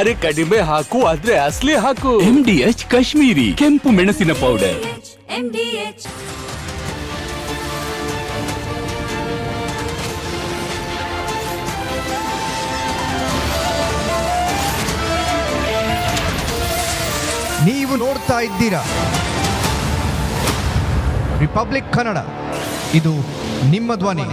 ಅರೆ ಕಡಿಮೆ ಹಾಕು ಆದ್ರೆ ಅಸ್ಲಿ ಹಾಕು. ಎಂಡಿಎಚ್ ಕಾಶ್ಮೀರಿ ಕೆಂಪು ಮೆಣಸಿನ ಪೌಡರ್ MDH ನೀವು ನೋಡ್ತಾ ಇದ್ದೀರಾ? ರಿಪಬ್ಲಿಕ್ ಕನ್ನಡ ಇದು ನಿಮ್ಮ ಧ್ವನಿ.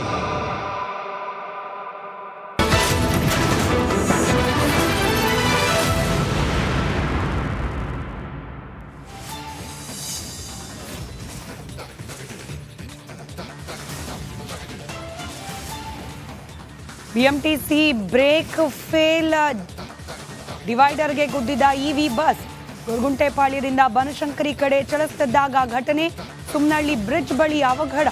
ಬಿಎಂಟಿಸಿ ಬ್ರೇಕ್ ಫೇಲ್ ಡಿವೈಡರ್ಗೆ ಗುದ್ದಿದ ಇವಿ ಬಸ್ ಗುರುಗುಂಟೆಪಾಳ್ಯದಿಂದ ಬನಶಂಕರಿ ಕಡೆ ಚಲಿಸುತ್ತಿದ್ದಾಗ ಘಟನೆ. ಸುಮ್ನಹಳ್ಳಿ ಬ್ರಿಡ್ಜ್ ಬಳಿ ಅವಘಡ.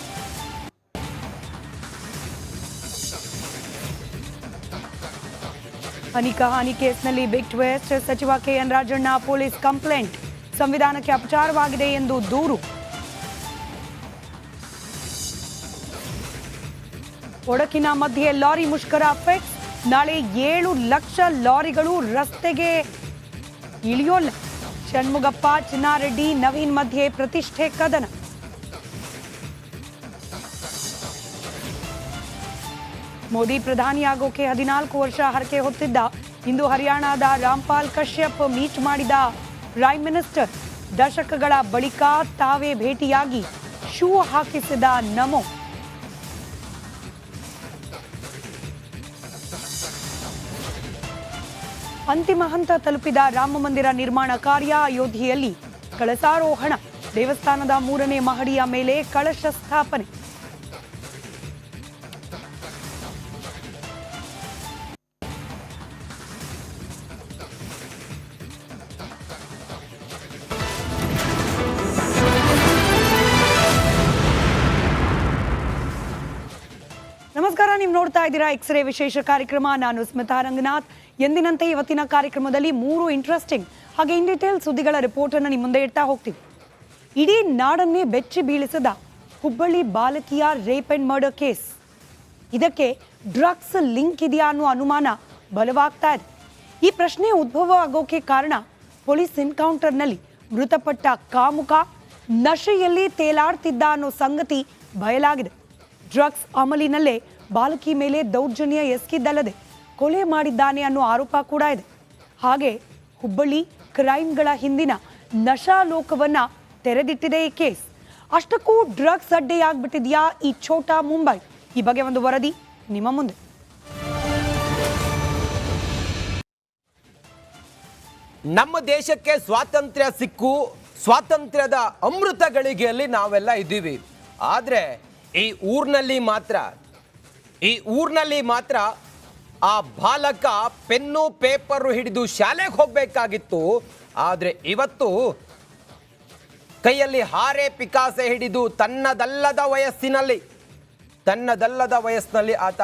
ಅನಿಕ ಹಾನಿ ಕೇಸ್ನಲ್ಲಿ ಬಿಗ್ ಟ್ವಿಸ್ಟ್ ಸಚಿವ ಕೆಎನ್ ರಾಜಣ್ಣ ಪೊಲೀಸ್ ಕಂಪ್ಲೇಂಟ್. ಸಂವಿಧಾನಕ್ಕೆ ಅಪಚಾರವಾಗಿದೆ ಎಂದು ದೂರು. ಒಡಕಿನ ಮಧ್ಯೆ ಲಾರಿ ಮುಷ್ಕರ ಫಿಕ್ಸ್. ನಾಳೆ ಏಳು ಲಕ್ಷ ಲಾರಿಗಳು ರಸ್ತೆಗೆ ಇಳಿಯೋಲ್ಲ ಷಣ್ಮುಗಪ್ಪ, ಚಿನ್ನಾರೆಡ್ಡಿ, ನವೀನ್ ಮಧ್ಯೆ ಪ್ರತಿಷ್ಠೆ ಕದನ. ಮೋದಿ ಪ್ರಧಾನಿಯಾಗೋಕೆ ಹದಿನಾಲ್ಕು ವರ್ಷ ಹರಕೆ ಹೊತ್ತಿದ್ದ. ಇಂದು ಹರಿಯಾಣದ ರಾಮ್ಪಾಲ್ ಕಶ್ಯಪ್ ಮೀಟ್ ಮಾಡಿದ ಪ್ರೈಮ್ ಮಿನಿಸ್ಟರ್. ದಶಕಗಳ ಬಳಿಕ ತಾವೇ ಭೇಟಿಯಾಗಿ ಶೂ ಹಾಕಿಸಿದ ನಮೋ. ಅಂತಿಮ ಹಂತ ತಲುಪಿದ ರಾಮ ಮಂದಿರ ನಿರ್ಮಾಣ ಕಾರ್ಯ ಅಯೋಧ್ಯೆಯಲ್ಲಿ ಕಳಸಾರೋಹಣ. ದೇವಸ್ಥಾನದ ಮೂರನೇ ಮಹಡಿಯ ಮೇಲೆ ಕಳಶ ಸ್ಥಾಪನೆ. ನೀವು ನೋಡ್ತಾ ಇದ್ದೀರಾ ಎಕ್ಸ್ರೇ ವಿಶೇಷ ಕಾರ್ಯಕ್ರಮ. ನಾನು ಸ್ಮಿತಾ ರಂಗನಾಥ್. ಎಂದಿನಂತೆ ಇವತ್ತಿನ ಕಾರ್ಯಕ್ರಮದಲ್ಲಿ ಮೂರು ಇಂಟ್ರೆಸ್ಟಿಂಗ್ ಹಾಗೆ ಇನ್ ಡೀಟೇಲ್ ಸುದ್ದಿಗಳ ರಿಪೋರ್ಟ್ ಅನ್ನು ನಿಮ್ಮ ಮುಂದೆ ಇಡ್ತಾ ಹೋಗ್ತೀವಿ. ಇಡೀ ನಾಡನ್ನೇ ಬೆಚ್ಚಿ ಬೀಳಿಸದ ಹುಬ್ಬಳ್ಳಿ ಬಾಲಕಿಯ ರೇಪ್ ಅಂಡ್ ಮರ್ಡರ್ ಕೇಸ್ ಇದಕ್ಕೆ ಡ್ರಗ್ಸ್ ಲಿಂಕ್ ಇದೆಯಾ ಅನ್ನೋ ಅನುಮಾನ ಬಲವಾಗ್ತಾ ಇದೆ. ಈ ಪ್ರಶ್ನೆ ಉದ್ಭವ ಆಗೋಕೆ ಕಾರಣ ಪೊಲೀಸ್ ಎನ್ಕೌಂಟರ್ನಲ್ಲಿ ಮೃತಪಟ್ಟ ಕಾಮುಕ ನಶೆಯಲ್ಲಿ ತೇಲಾಡ್ತಿದ್ದ ಅನ್ನೋ ಸಂಗತಿ ಬಯಲಾಗಿದೆ. ಡ್ರಗ್ಸ್ ಅಮಲಿನಲ್ಲೇ ಬಾಲಕಿ ಮೇಲೆ ದೌರ್ಜನ್ಯ ಎಸಗಿದ್ದಲ್ಲದೆ ಕೊಲೆ ಮಾಡಿದ್ದಾನೆ ಅನ್ನೋ ಆರೋಪ ಕೂಡ ಇದೆ. ಹಾಗೆ ಹುಬ್ಬಳ್ಳಿ ಕ್ರೈಮ್ಗಳ ಹಿಂದಿನ ನಶಾ ಲೋಕವನ್ನ ತೆರೆದಿಟ್ಟಿದೆ ಈ ಕೇಸ್. ಅಷ್ಟಕ್ಕೂ ಡ್ರಗ್ಸ್ ಅಡ್ಡೆಯಾಗ್ಬಿಟ್ಟಿದ್ಯಾ ಈ ಛೋಟಾ ಮುಂಬೈ? ಈ ಬಗ್ಗೆ ಒಂದು ವರದಿ ನಿಮ್ಮ ಮುಂದೆ. ನಮ್ಮ ದೇಶಕ್ಕೆ ಸ್ವಾತಂತ್ರ್ಯ ಸಿಕ್ಕು, ಸ್ವಾತಂತ್ರ್ಯದ ಅಮೃತ ಗಳಿಗೆಯಲ್ಲಿ ನಾವೆಲ್ಲ ಇದ್ದೀವಿ. ಆದರೆ ಈ ಊರಿನಲ್ಲಿ ಮಾತ್ರ ಈ ಊರಿನಲ್ಲಿ ಮಾತ್ರ ಆ ಬಾಲಕ ಪೆನ್ನು, ಪೇಪರು ಹಿಡಿದು ಶಾಲೆಗೆ ಹೋಗಬೇಕಾಗಿತ್ತು. ಆದರೆ ಇವತ್ತು ಕೈಯಲ್ಲಿ ಹಾರೆ ಪಿಕಾಸೆ ಹಿಡಿದು ತನ್ನದಲ್ಲದ ವಯಸ್ಸಿನಲ್ಲಿ ತನ್ನದಲ್ಲದ ವಯಸ್ಸಿನಲ್ಲಿ ಆತ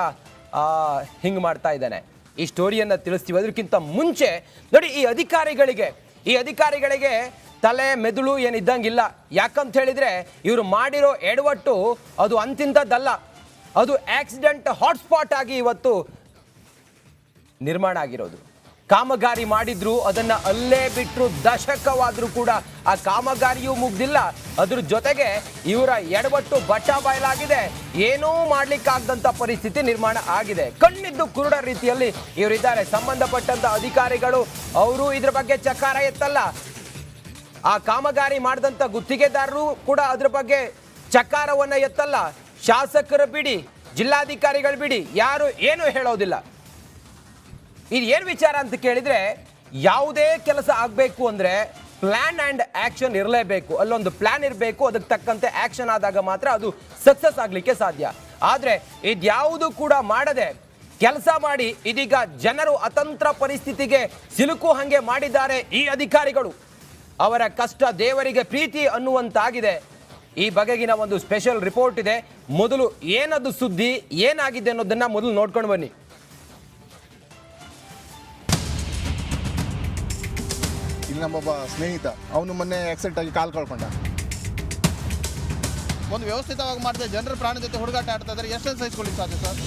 ಹಿಂಗೆ ಮಾಡ್ತಾ ಇದ್ದಾನೆ. ಈ ಸ್ಟೋರಿಯನ್ನು ತಿಳಿಸ್ತೀವಿ. ಅದಕ್ಕಿಂತ ಮುಂಚೆ ನೋಡಿ ಈ ಅಧಿಕಾರಿಗಳಿಗೆ ಈ ಅಧಿಕಾರಿಗಳಿಗೆ ತಲೆ ಮೆದುಳು ಏನಿದ್ದಂಗಿಲ್ಲ. ಯಾಕಂತ ಹೇಳಿದ್ರೆ ಇವರು ಮಾಡಿರೋ ಎಡವಟ್ಟು ಅದು ಅಂತಿಂಥದ್ದಲ್ಲ ಅದು ಆಕ್ಸಿಡೆಂಟ್ ಹಾಟ್ಸ್ಪಾಟ್ ಆಗಿ ಇವತ್ತು ನಿರ್ಮಾಣ ಆಗಿರೋದು. ಕಾಮಗಾರಿ ಮಾಡಿದ್ರು, ಅದನ್ನ ಅಲ್ಲೇ ಬಿಟ್ಟರು ದಶಕವಾದ್ರೂ ಕೂಡ ಆ ಕಾಮಗಾರಿಯೂ ಮುಗ್ದಿಲ್ಲ. ಅದ್ರ ಜೊತೆಗೆ ಇವರ ಎಡವಟ್ಟು ಬಟ್ಟ ಬಯಲಾಗಿದೆ. ಏನೂ ಮಾಡ್ಲಿಕ್ಕಾಗದಂತ ಪರಿಸ್ಥಿತಿ ನಿರ್ಮಾಣ ಆಗಿದೆ. ಕಣ್ಣಿದ್ದು ಕುರುಡ ರೀತಿಯಲ್ಲಿ ಇವರಿದ್ದಾರೆ. ಸಂಬಂಧಪಟ್ಟಂತ ಅಧಿಕಾರಿಗಳು, ಅವರು ಇದ್ರ ಬಗ್ಗೆ ಚಕಾರ ಎತ್ತಲ್ಲ. ಆ ಕಾಮಗಾರಿ ಮಾಡಿದಂಥ ಗುತ್ತಿಗೆದಾರರು ಕೂಡ ಅದ್ರ ಬಗ್ಗೆ ಚಕಾರವನ್ನ ಎತ್ತಲ್ಲ. ಶಾಸಕರು ಬಿಡಿ, ಜಿಲ್ಲಾಧಿಕಾರಿಗಳು ಬಿಡಿ, ಯಾರು ಏನು ಹೇಳೋದಿಲ್ಲ. ಇದು ಏನು ವಿಚಾರ ಅಂತ ಕೇಳಿದರೆ, ಯಾವುದೇ ಕೆಲಸ ಆಗಬೇಕು ಅಂದರೆ ಪ್ಲ್ಯಾನ್ ಆ್ಯಂಡ್ ಆ್ಯಕ್ಷನ್ ಇರಲೇಬೇಕು. ಅಲ್ಲೊಂದು ಪ್ಲ್ಯಾನ್ ಇರಬೇಕು, ಅದಕ್ಕೆ ತಕ್ಕಂತೆ ಆ್ಯಕ್ಷನ್ ಆದಾಗ ಮಾತ್ರ ಅದು ಸಕ್ಸಸ್ ಆಗಲಿಕ್ಕೆ ಸಾಧ್ಯ. ಆದರೆ ಇದ್ಯಾವುದು ಕೂಡ ಮಾಡದೆ ಕೆಲಸ ಮಾಡಿ ಇದೀಗ ಜನರು ಅತಂತ್ರ ಪರಿಸ್ಥಿತಿಗೆ ಸಿಲುಕು ಹಂಗೆ ಮಾಡಿದ್ದಾರೆ ಈ ಅಧಿಕಾರಿಗಳು. ಅವರ ಕಷ್ಟ ದೇವರಿಗೆ ಪ್ರೀತಿ ಅನ್ನುವಂತಾಗಿದೆ. ಈ ಬಗೆಗಿನ ಒಂದು ಸ್ಪೆಷಲ್ ರಿಪೋರ್ಟ್ ಇದೆ. ಮೊದಲು ಏನದು ಸುದ್ದಿ ಏನಾಗಿದೆ ಅನ್ನೋದನ್ನ ಮೊದಲು ನೋಡ್ಕೊಂಡು ಬನ್ನಿ. ಇಲ್ಲಿ ನಮ್ಮೊಬ್ಬ ಸ್ನೇಹಿತ ಅವನು ಮೊನ್ನೆ ಆಕ್ಸಿಡೆಂಟ್ ಆಗಿ ಕಾಲ್ ಕಳ್ಕೊಂಡ. ಒಂದು ವ್ಯವಸ್ಥಿತವಾಗಿ ಮಾಡಿದ್ರೆ ಜನರ ಪ್ರಾಣ ಜೊತೆ ಹುಡುಗಾಟ ಆಡ್ತಾ ಇದ್ದಾರೆ ಎಷ್ಟೊಂದು ಸಹಿಸ್ಕೊಳ್ಳಿ ಸಾಧ್ಯ ಸರ್?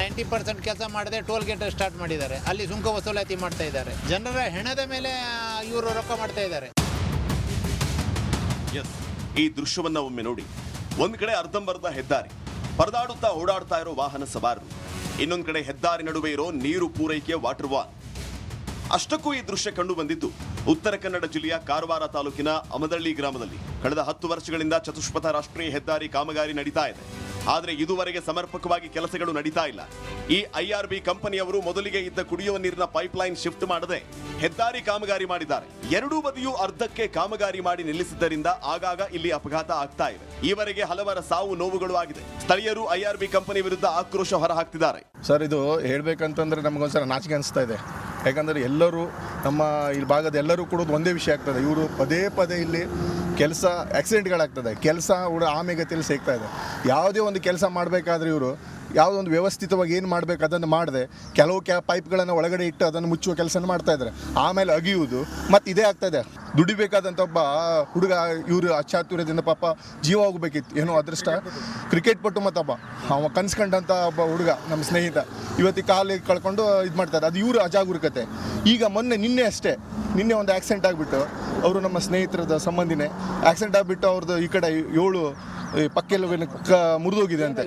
ನೈಂಟಿ ಪರ್ಸೆಂಟ್ ಕೆಲಸ ಮಾಡದೆ ಟೋಲ್ ಗೇಟ್ ಸ್ಟಾರ್ಟ್ ಮಾಡಿದ್ದಾರೆ. ಅಲ್ಲಿ ಸುಂಕ ವಸೂಲಾತಿ ಮಾಡ್ತಾ ಇದ್ದಾರೆ. ಜನರ ಹೆಣದ ಮೇಲೆ ಇವರು ರೊಕ್ಕ ಮಾಡ್ತಾ ಇದ್ದಾರೆ. ಈ ದೃಶ್ಯವನ್ನ ಒಮ್ಮೆ ನೋಡಿ. ಒಂದ್ ಕಡೆ ಅರ್ಧಂಬರ್ಧ ಹೆದ್ದಾರಿ. ಪರದಾಡುತ್ತಾ ಓಡಾಡ್ತಾ ಇರೋ ವಾಹನ ಸವಾರರು. ಇನ್ನೊಂದ್ ಕಡೆ ಹೆದ್ದಾರಿ ನಡುವೆ ಇರೋ ನೀರು ಪೂರೈಕೆ ವಾಟರ್ ವಾಲ್ ಅಷ್ಟಕ್ಕೂ ಈ ದೃಶ್ಯ ಕಂಡು ಬಂದಿದ್ದು ಉತ್ತರ ಕನ್ನಡ ಜಿಲ್ಲೆಯ ಕಾರವಾರ ತಾಲೂಕಿನ ಅಮದಳ್ಳಿ ಗ್ರಾಮದಲ್ಲಿ. ಕಳೆದ ಹತ್ತು ವರ್ಷಗಳಿಂದ ಚತುಷ್ಪಥ ರಾಷ್ಟ್ರೀಯ ಹೆದ್ದಾರಿ ಕಾಮಗಾರಿ ನಡೀತಾ ಇದೆ. ಆದರೆ ಇದುವರೆಗೆ ಸಮರ್ಪಕವಾಗಿ ಕೆಲಸಗಳು ನಡೀತಾ ಇಲ್ಲ. ಈ ಐಆರ್ಬಿ ಕಂಪನಿಯವರು ಮೊದಲಿಗೆ ಇದ್ದ ಕುಡಿಯುವ ನೀರಿನ ಪೈಪ್ಲೈನ್ ಶಿಫ್ಟ್ ಮಾಡದೆ ಹೆದ್ದಾರಿ ಕಾಮಗಾರಿ ಮಾಡಿದ್ದಾರೆ. ಎರಡೂ ಬದಿಯೂ ಅರ್ಧಕ್ಕೆ ಕಾಮಗಾರಿ ಮಾಡಿ ನಿಲ್ಲಿಸಿದ್ದರಿಂದ ಆಗಾಗ ಇಲ್ಲಿ ಅಪಘಾತ ಆಗ್ತಾ ಇದೆ. ಈವರೆಗೆ ಹಲವರ ಸಾವು ನೋವುಗಳು ಆಗಿದೆ. ಸ್ಥಳೀಯರು ಐಆರ್ಬಿ ಕಂಪನಿ ವಿರುದ್ಧ ಆಕ್ರೋಶ ಹೊರಹಾಕ್ತಿದ್ದಾರೆ. ಸರ್, ಇದು ಹೇಳ್ಬೇಕಂತಂದ್ರೆ ನಮಗೊಂದ್ಸಲ ನಾಚಿಕೆ ಅನಿಸ್ತಾ ಇದೆ. ಯಾಕಂದ್ರೆ ಎಲ್ಲರೂ ನಮ್ಮ ಈ ಭಾಗದ ಎಲ್ಲರೂ ಕೂಡ ಒಂದೇ ವಿಷಯ ಆಗ್ತದೆ. ಇವರು ಪದೇ ಪದೇ ಇಲ್ಲಿ ಕೆಲಸ ಆಕ್ಸಿಡೆಂಟ್ಗಳಾಗ್ತದೆ ಕೆಲಸ ಕೂಡ ಆಮೆಗತಿಯಲ್ಲಿ ಸಿಗ್ತಾ ಇದೆ. ಯಾವುದೇ ಒಂದು ಕೆಲಸ ಮಾಡಬೇಕಾದ್ರೆ ಇವರು. ಯಾವುದೋ ಒಂದು ವ್ಯವಸ್ಥಿತವಾಗಿ ಏನು ಮಾಡಬೇಕು ಅದನ್ನು ಮಾಡದೆ, ಕೆಲವು ಕ್ಯಾ ಪೈಪ್ಗಳನ್ನು ಒಳಗಡೆ ಇಟ್ಟು ಅದನ್ನು ಮುಚ್ಚುವ ಕೆಲಸನ ಮಾಡ್ತಾ ಇದ್ದಾರೆ. ಆಮೇಲೆ ಅಗಿಯುವುದು ಮತ್ತು ಇದೇ ಆಗ್ತಾ ಇದೆ. ದುಡಿಬೇಕಾದಂಥ ಒಬ್ಬ ಹುಡುಗ, ಇವರು ಅಚಾತುರ್ಯದಿಂದ ಪಾಪ ಜೀವ ಹೋಗಬೇಕಿತ್ತು. ಏನೋ ಅದೃಷ್ಟ. ಕ್ರಿಕೆಟ್ ಪಟ್ಟು ಮತ್ತೊಬ್ಬ ಅವ ಕನ್ಸ್ಕೊಂಡಂಥ ಒಬ್ಬ ಹುಡುಗ, ನಮ್ಮ ಸ್ನೇಹಿತ. ಇವತ್ತಿಗೆ ಕಾಲಿಗೆ ಕಳ್ಕೊಂಡು ಇದು ಮಾಡ್ತಾರೆ ಅದು ಇವರು ಅಜಾಗರೂಕತೆ. ಈಗ ಮೊನ್ನೆ, ನಿನ್ನೆ ಅಷ್ಟೇ, ನಿನ್ನೆ ಒಂದು ಆಕ್ಸಿಡೆಂಟ್ ಆಗಿಬಿಟ್ಟು, ಅವರು ನಮ್ಮ ಸ್ನೇಹಿತರದ ಸಂಬಂಧಿನೇ ಆಕ್ಸಿಡೆಂಟ್ ಆಗಿಬಿಟ್ಟು ಅವ್ರದ್ದು ಈ ಕಡೆ ಏಳು ಪಕ್ಕೆಲ್ಲ ಕ, ಮುರಿದೋಗಿದೆ ಅಂತೆ.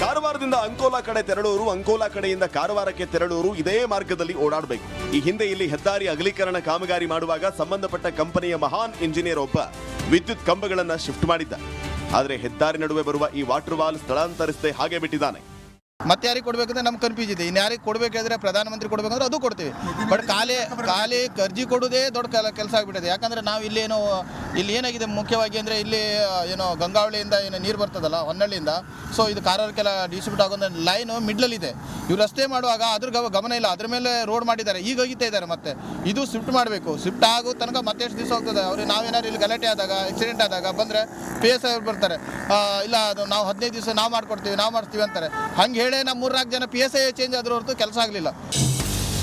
ಕಾರವಾರದಿಂದ ಅಂಕೋಲಾ ಕಡೆ ತೆರಳುವರು ಅಂಕೋಲಾ ಕಡೆಯಿಂದ ಕಾರವಾರಕ್ಕೆ ತೆರಳುವರು ಇದೇ ಮಾರ್ಗದಲ್ಲಿ ಓಡಾಡಬೇಕು. ಈ ಹಿಂದೆ ಇಲ್ಲಿ ಹೆದ್ದಾರಿ ಅಗಲೀಕರಣ ಕಾಮಗಾರಿ ಮಾಡುವಾಗ ಸಂಬಂಧಪಟ್ಟ ಕಂಪನಿಯ ಮಹಾನ್ ಇಂಜಿನಿಯರ್ ಒಬ್ಬ ವಿದ್ಯುತ್ ಕಂಬಗಳನ್ನ ಶಿಫ್ಟ್ ಮಾಡಿದ್ದ. ಆದರೆ ಹೆದ್ದಾರಿ ನಡುವೆ ಬರುವ ಈ ವಾಟರ್ ವಾಲ್ ಸ್ಥಳಾಂತರಿಸದೆ ಹಾಗೆ ಬಿಟ್ಟಿದ್ದಾನೆ. ಮತ್ತೆ ಯಾರಿಗೆ ಕೊಡ್ಬೇಕಂದ್ರೆ ನಮ್ಗೆ ಕನ್ಫ್ಯೂಸ್ ಇದೆ. ಇನ್ನು ಯಾರಿಗೆ ಕೊಡಬೇಕಾದ್ರೆ ಪ್ರಧಾನಮಂತ್ರಿ ಕೊಡಬೇಕಂದ್ರೆ ಅದು ಕೊಡ್ತೀವಿ. ಬಟ್ ಖಾಲಿ ಖಾಲಿ ಕರ್ಜಿ ಕೊಡೋದೇ ದೊಡ್ಡ ಕೆಲ, ಕೆಲಸ ಆಗಿಬಿಟ್ಟಿದೆ. ಯಾಕಂದರೆ ನಾವು ಇಲ್ಲೇನು ಇಲ್ಲಿ ಏನಾಗಿದೆ ಮುಖ್ಯವಾಗಿ ಅಂದರೆ ಇಲ್ಲಿ, ಏನೋ ಗಂಗಾವಳಿಯಿಂದ ಏನು ನೀರು ಬರ್ತದಲ್ಲ, ಹೊನ್ನಳ್ಳಿಯಿಂದ. ಸೊ ಇದು ಕಾರವಾರಕ್ಕೆಲ್ಲ ಡಿಸ್ಟ್ರಿಬ್ಯೂಟ್ ಆಗೋದ್ ಲೈನು ಮಿಡ್ಲಲ್ಲಿದೆ ಇವ್ರು ರಸ್ತೆ ಮಾಡುವಾಗ ಅದ್ರ ಗಮನ ಇಲ್ಲ. ಅದ್ರ ಮೇಲೆ ರೋಡ್ ಮಾಡಿದ್ದಾರೆ. ಈಗ ಒಗಿತಾ ಇದ್ದಾರೆ ಮತ್ತೆ. ಇದು ಶಿಫ್ಟ್ ಮಾಡಬೇಕು. ಶಿಫ್ಟ್ ಆಗೋ ತನಕ ಮತ್ತೆ ಎಷ್ಟು ದಿವಸ ಹೋಗ್ತದೆ? ಅವ್ರಿಗೆ ನಾವೇನಾದ್ರು ಇಲ್ಲಿ ಗಲಾಟೆ ಆದಾಗ ಆಕ್ಸಿಡೆಂಟ್ ಆದಾಗ ಬಂದರೆ ಪಿ ಎಸ್ ಬರ್ತಾರೆ. ಇಲ್ಲ ಅದು ನಾವು ಹದಿನೈದು ದಿವಸ ನಾವು ಮಾಡ್ಕೊಡ್ತೀವಿ, ನಾವು ಮಾಡ್ತೀವಿ ಅಂತಾರೆ. ಹಂಗೆ ನಮ್ಮ ಮೂರ್ನಾಲ್ಕು ಜನ ಪಿ ಎಸ್ ಐ ಚೇಂಜ್ ಆದ್ರೂ ಹೊರತು ಕೆಲಸ ಆಗಲಿಲ್ಲ.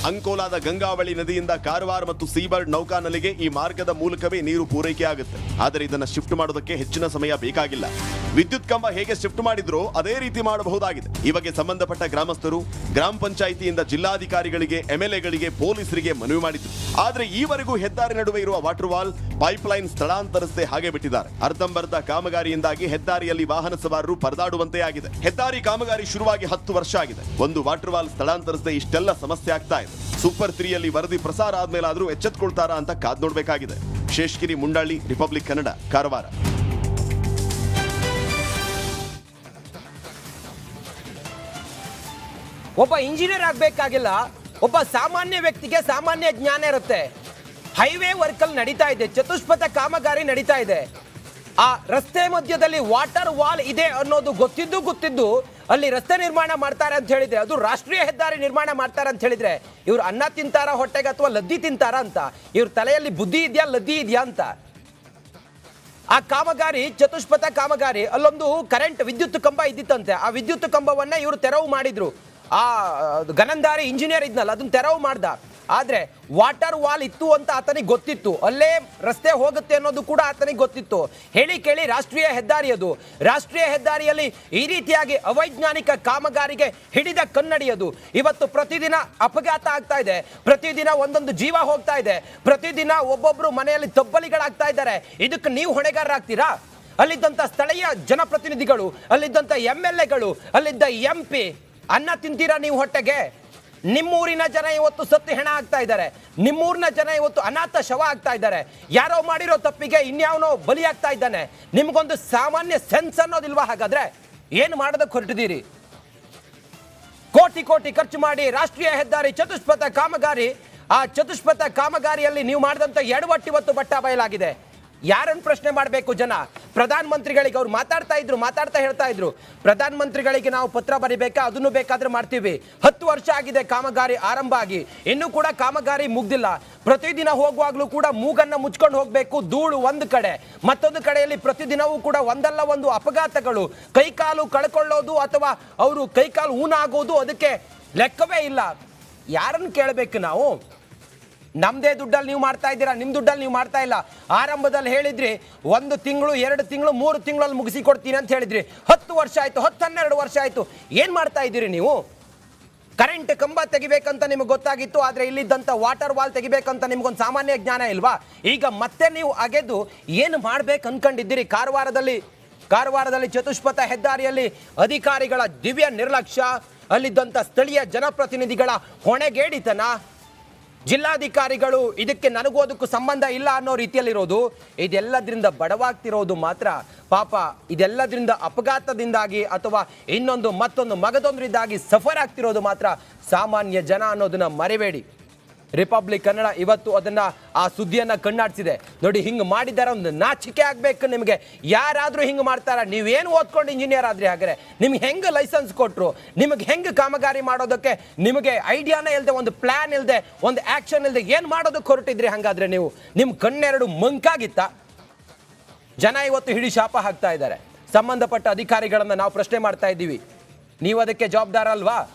ಅಂಕೋಲಾದ ಗಂಗಾವಳಿ ನದಿಯಿಂದ ಕಾರವಾರ ಮತ್ತು ಸೀಬರ್ಡ್ ನೌಕಾನಲಿಗೆ ಈ ಮಾರ್ಗದ ಮೂಲಕವೇ ನೀರು ಪೂರೈಕೆ ಆಗುತ್ತೆ. ಆದರೆ ಇದನ್ನ ಶಿಫ್ಟ್ ಮಾಡೋದಕ್ಕೆ ಹೆಚ್ಚಿನ ಸಮಯ ಬೇಕಾಗಿಲ್ಲ. ವಿದ್ಯುತ್ ಕಂಬ ಹೇಗೆ ಶಿಫ್ಟ್ ಮಾಡಿದ್ರೋ ಅದೇ ರೀತಿ ಮಾಡಬಹುದಾಗಿದೆ. ಈ ಬಗ್ಗೆ ಸಂಬಂಧಪಟ್ಟ ಗ್ರಾಮಸ್ಥರು, ಗ್ರಾಮ ಪಂಚಾಯಿತಿಯಿಂದ ಜಿಲ್ಲಾಧಿಕಾರಿಗಳಿಗೆ ಎಂಎಲ್ಎಗಳಿಗೆ ಪೊಲೀಸರಿಗೆ ಮನವಿ ಮಾಡಿದ್ರು. ಆದರೆ ಈವರೆಗೂ ಹೆದ್ದಾರಿ ನಡುವೆ ಇರುವ ವಾಟರ್ ವಾಲ್ ಪೈಪ್ಲೈನ್ ಸ್ಥಳಾಂತರಿಸದೆ ಹಾಗೆ ಬಿಟ್ಟಿದ್ದಾರೆ. ಅರ್ಧಂಬರ್ಧ ಕಾಮಗಾರಿಯಿಂದಾಗಿ ಹೆದ್ದಾರಿಯಲ್ಲಿ ವಾಹನ ಸವಾರರು ಪರದಾಡುವಂತೆ ಆಗಿದೆ. ಹೆದ್ದಾರಿ ಕಾಮಗಾರಿ ಶುರುವಾಗಿ ಹತ್ತು ವರ್ಷ ಆಗಿದೆ. ಒಂದು ವಾಟರ್ ವಾಲ್ ಸ್ಥಳಾಂತರಿಸದೆ ಇಷ್ಟೆಲ್ಲ ಸಮಸ್ಯೆ ಆಗ್ತಾ ಇದೆ. ಸೂಪರ್ ತ್ರೀಯಲ್ಲಿ ವರದಿ ಪ್ರಸಾರ ಆದ್ಮೇಲಾದ್ರೂ ಎಚ್ಚೆತ್ಕೊಳ್ತಾರಾ ಅಂತ ಕಾದ್ ನೋಡಬೇಕಾಗಿದೆ. ಶೇಷ್ಗಿರಿ ಮುಂಡಳ್ಳಿ ರಿಪಬ್ಲಿಕ್ ಕನ್ನಡ ಕಾರವಾರ. ಒಬ್ಬ ಇಂಜಿನಿಯರ್ ಆಗಬೇಕಾಗಿಲ್ಲ, ಒಬ್ಬ ಸಾಮಾನ್ಯ ವ್ಯಕ್ತಿಗೆ ಸಾಮಾನ್ಯ ಜ್ಞಾನ ಇರುತ್ತೆ. ಹೈವೇ ವರ್ಕಲ್ಲಿ ನಡೀತಾ ಇದೆ, ಚತುಷ್ಪಥ ಕಾಮಗಾರಿ ನಡೀತಾ ಇದೆ. ಆ ರಸ್ತೆ ಮಧ್ಯದಲ್ಲಿ ವಾಟರ್ ವಾಲ್ ಇದೆ ಅನ್ನೋದು ಗೊತ್ತಿದ್ದು ಗೊತ್ತಿದ್ದು ಅಲ್ಲಿ ರಸ್ತೆ ನಿರ್ಮಾಣ ಮಾಡ್ತಾರೆ ಅಂತ ಹೇಳಿದ್ರೆ, ಅದು ರಾಷ್ಟ್ರೀಯ ಹೆದ್ದಾರಿ ನಿರ್ಮಾಣ ಮಾಡ್ತಾರೆ ಅಂತ ಹೇಳಿದ್ರೆ, ಇವ್ರು ಅನ್ನ ತಿಂತಾರ, ಹೊಟ್ಟೆಗೆ ಅಥವಾ ಲದ್ದಿ ತಿಂತಾರ ಅಂತ? ಇವ್ರ ತಲೆಯಲ್ಲಿ ಬುದ್ಧಿ ಇದೆಯಾ, ಲದ್ದಿ ಇದೆಯಾ ಅಂತ? ಆ ಕಾಮಗಾರಿ, ಚತುಷ್ಪಥ ಕಾಮಗಾರಿ, ಅಲ್ಲೊಂದು ಕರೆಂಟ್ ವಿದ್ಯುತ್ ಕಂಬ ಇದ್ದಿತ್ತಂತೆ. ಆ ವಿದ್ಯುತ್ ಕಂಬವನ್ನ ಇವರು ತೆರವು ಮಾಡಿದ್ರು. ಆ ಗನಂದಾರಿ ಇಂಜಿನಿಯರ್ ಇದ್ನಲ್ಲ, ಅದನ್ನ ತೆರವು ಮಾಡ್ದ. ಆದ್ರೆ ವಾಟರ್ ವಾಲ್ ಇತ್ತು ಅಂತ ಆತನಿಗೆ ಗೊತ್ತಿತ್ತು. ಅಲ್ಲೇ ರಸ್ತೆ ಹೋಗುತ್ತೆ ಅನ್ನೋದು ಕೂಡ ಆತನಿಗೆ ಗೊತ್ತಿತ್ತು. ಹೇಳಿ ಕೇಳಿ ರಾಷ್ಟ್ರೀಯ ಹೆದ್ದಾರಿ ಅದು. ರಾಷ್ಟ್ರೀಯ ಹೆದ್ದಾರಿಯಲ್ಲಿ ಈ ರೀತಿಯಾಗಿ ಅವೈಜ್ಞಾನಿಕ ಕಾಮಗಾರಿಗೆ ಹಿಡಿದ ಕನ್ನಡಿ ಅದು ಇವತ್ತು ಪ್ರತಿದಿನ ಅಪಘಾತ ಆಗ್ತಾ ಇದೆ. ಪ್ರತಿದಿನ ಒಂದೊಂದು ಜೀವ ಹೋಗ್ತಾ ಇದೆ. ಪ್ರತಿದಿನ ಒಬ್ಬೊಬ್ರು ಮನೆಯಲ್ಲಿ ತಬ್ಬಲಿಗಳಾಗ್ತಾ ಇದ್ದಾರೆ. ಇದಕ್ಕೆ ನೀವು ಹೊಣೆಗಾರರಾಗ್ತೀರಾ? ಅಲ್ಲಿದ್ದಂಥ ಸ್ಥಳೀಯ ಜನಪ್ರತಿನಿಧಿಗಳು, ಅಲ್ಲಿದ್ದಂಥ ಎಂ ಎಲ್ ಎಗಳು, ಅಲ್ಲಿದ್ದ ಎಂ ಪಿ, ಅನ್ನ ತಿಂತೀರಾ ನೀವು ಹೊಟ್ಟೆಗೆ? ನಿಮ್ಮೂರಿನ ಜನ ಇವತ್ತು ಸತ್ತು ಹೆಣ ಆಗ್ತಾ ಇದ್ದಾರೆ. ನಿಮ್ಮೂರಿನ ಜನ ಇವತ್ತು ಅನಾಥ ಶವ ಆಗ್ತಾ ಇದ್ದಾರೆ. ಯಾರೋ ಮಾಡಿರೋ ತಪ್ಪಿಗೆ ಇನ್ಯಾವನೋ ಬಲಿ ಆಗ್ತಾ ಇದ್ದಾನೆ. ನಿಮ್ಗೊಂದು ಸಾಮಾನ್ಯ ಸೆನ್ಸ್ ಅನ್ನೋದಿಲ್ವಾ ಹಾಗಾದ್ರೆ? ಏನು ಮಾಡೋದಕ್ಕೆ ಹೊರಟಿದ್ದೀರಿ? ಕೋಟಿ ಕೋಟಿ ಖರ್ಚು ಮಾಡಿ ರಾಷ್ಟ್ರೀಯ ಹೆದ್ದಾರಿ ಚತುಷ್ಪಥ ಕಾಮಗಾರಿ. ಆ ಚತುಷ್ಪಥ ಕಾಮಗಾರಿಯಲ್ಲಿ ನೀವು ಮಾಡಿದಂಥ ಎಡವಟ್ಟು ಇವತ್ತು ಬಟ್ಟ ಬಯಲಾಗಿದೆ. ಯಾರನ್ನು ಪ್ರಶ್ನೆ ಮಾಡಬೇಕು ಜನ? ಪ್ರಧಾನ ಮಂತ್ರಿಗಳಿಗೆ ಅವ್ರು ಮಾತಾಡ್ತಾ ಇದ್ರು, ಮಾತಾಡ್ತಾ ಹೇಳ್ತಾ ಇದ್ರು. ಪ್ರಧಾನ ಮಂತ್ರಿಗಳಿಗೆ ನಾವು ಪತ್ರ ಬರಿಬೇಕಾ? ಅದನ್ನು ಬೇಕಾದ್ರೆ ಮಾಡ್ತೀವಿ. ಹತ್ತು ವರ್ಷ ಆಗಿದೆ, ಕಾಮಗಾರಿ ಆರಂಭ ಆಗಿ. ಇನ್ನೂ ಕೂಡ ಕಾಮಗಾರಿ ಮುಗ್ದಿಲ್ಲ. ಪ್ರತಿದಿನ ಹೋಗುವಾಗಲೂ ಕೂಡ ಮೂಗನ್ನ ಮುಚ್ಕೊಂಡು ಹೋಗಬೇಕು, ಧೂಳು ಒಂದು ಕಡೆ. ಮತ್ತೊಂದು ಕಡೆಯಲ್ಲಿ ಪ್ರತಿದಿನವೂ ಕೂಡ ಒಂದಲ್ಲ ಒಂದು ಅಪಘಾತಗಳು. ಕೈಕಾಲು ಕಳ್ಕೊಳ್ಳೋದು ಅಥವಾ ಅವರು ಕೈಕಾಲು ಊನಾಗೋದು ಅದಕ್ಕೆ ಲೆಕ್ಕವೇ ಇಲ್ಲ. ಯಾರನ್ನು ಕೇಳಬೇಕು ನಾವು? ನಮ್ದೇ ದುಡ್ಡಲ್ಲಿ ನೀವು ಮಾಡ್ತಾ ಇದ್ದೀರಾ ನಿಮ್ಮ ದುಡ್ಡಲ್ಲಿ ನೀವು ಮಾಡ್ತಾ ಇಲ್ಲ. ಆರಂಭದಲ್ಲಿ ಹೇಳಿದ್ರಿ, ಒಂದು ತಿಂಗಳು, ಎರಡು ತಿಂಗಳು, ಮೂರು ತಿಂಗಳಲ್ಲಿ ಮುಗಿಸಿ ಕೊಡ್ತೀನಿ ಅಂತ ಹೇಳಿದ್ರಿ. ಹತ್ತು ವರ್ಷ ಆಯ್ತು ಹತ್ತು ಹನ್ನೆರಡು ವರ್ಷ ಆಯ್ತು. ಏನು ಮಾಡ್ತಾ ಇದ್ದೀರಿ ನೀವು? ಕರೆಂಟ್ ಕಂಬ ತೆಗಿಬೇಕಂತ ನಿಮಗೆ ಗೊತ್ತಾಗಿತ್ತು, ಆದ್ರೆ ಇಲ್ಲಿದ್ದಂಥ ವಾಟರ್ ವಾಲ್ ತೆಗಿಬೇಕಂತ ನಿಮ್ಗೊಂದು ಸಾಮಾನ್ಯ ಜ್ಞಾನ ಇಲ್ವಾ? ಈಗ ಮತ್ತೆ ನೀವು ಅಗೆದು ಏನು ಮಾಡ್ಬೇಕು ಅನ್ಕೊಂಡಿದ್ದೀರಿ ಕಾರವಾರದಲ್ಲಿ ಕಾರವಾರದಲ್ಲಿ ಚತುಷ್ಪಥ ಹೆದ್ದಾರಿಯಲ್ಲಿ ಅಧಿಕಾರಿಗಳ ದಿವ್ಯ ನಿರ್ಲಕ್ಷ್ಯ, ಅಲ್ಲಿದ್ದಂಥ ಸ್ಥಳೀಯ ಜನಪ್ರತಿನಿಧಿಗಳ ಹೊಣೆಗೇಡಿತನ ಜಿಲ್ಲಾಧಿಕಾರಿಗಳು ಇದಕ್ಕೆ ನನಗೂ ಅದಕ್ಕೂ ಸಂಬಂಧ ಇಲ್ಲ ಅನ್ನೋ ರೀತಿಯಲ್ಲಿರೋದು, ಇದೆಲ್ಲದರಿಂದ ಬಡವಾಗ್ತಿರೋದು ಮಾತ್ರ. ಪಾಪ, ಇದೆಲ್ಲದರಿಂದ ಅಪಘಾತದಿಂದಾಗಿ ಅಥವಾ ಇನ್ನೊಂದು ಮತ್ತೊಂದು ಮಗದೊಂದರಿಂದಾಗಿ ಸಫರ್ ಆಗ್ತಿರೋದು ಮಾತ್ರ ಸಾಮಾನ್ಯ ಜನ ಅನ್ನೋದನ್ನ ಮರಿಬೇಡಿ. ರಿಪಬ್ಲಿಕ್ ಕನ್ನಡ ಇವತ್ತು ಅದನ್ನ ಆ ಸುದ್ದಿಯನ್ನ ಕಣ್ಣಾಡಿಸಿದೆ. ನೋಡಿ ಹಿಂಗ್ ಮಾಡಿದಾರ ಒಂದು ನಾಚಿಕೆ ಆಗ್ಬೇಕು ನಿಮಗೆ. ಯಾರಾದ್ರೂ ಹಿಂಗ್ ಮಾಡ್ತಾರ? ನೀವೇನು ಓದ್ಕೊಂಡು ಇಂಜಿನಿಯರ್ ಆದ್ರಿ ಹಾಗಾದ್ರೆ? ನಿಮ್ಗೆ ಹೆಂಗ್ ಲೈಸೆನ್ಸ್ ಕೊಟ್ರು? ನಿಮಗೆ ಹೆಂಗ್ ಕಾಮಗಾರಿ ಮಾಡೋದಕ್ಕೆ ನಿಮಗೆ ಐಡಿಯಾನೇ ಇಲ್ಲದೆ ಒಂದು ಪ್ಲಾನ್ ಇಲ್ಲದೆ ಒಂದು ಆಕ್ಷನ್ ಇಲ್ಲದೆ ಏನ್ ಮಾಡೋದಕ್ಕೆ ಹೊರಟಿದ್ರಿ ಹಂಗಾದ್ರೆ ನೀವು? ನಿಮ್ ಕಣ್ಣೆರಡು ಮಂಕಾಗಿತ್ತ? ಜನ ಇವತ್ತು ಹಿಡಿ ಶಾಪ ಹಾಕ್ತಾ ಇದ್ದಾರೆ. ಸಂಬಂಧಪಟ್ಟ ಅಧಿಕಾರಿಗಳನ್ನ ನಾವು ಪ್ರಶ್ನೆ ಮಾಡ್ತಾ ಇದ್ದೀವಿ. ನೀವು ಅದಕ್ಕೆ ಜವಾಬ್ದಾರ ಅಲ್ವಾ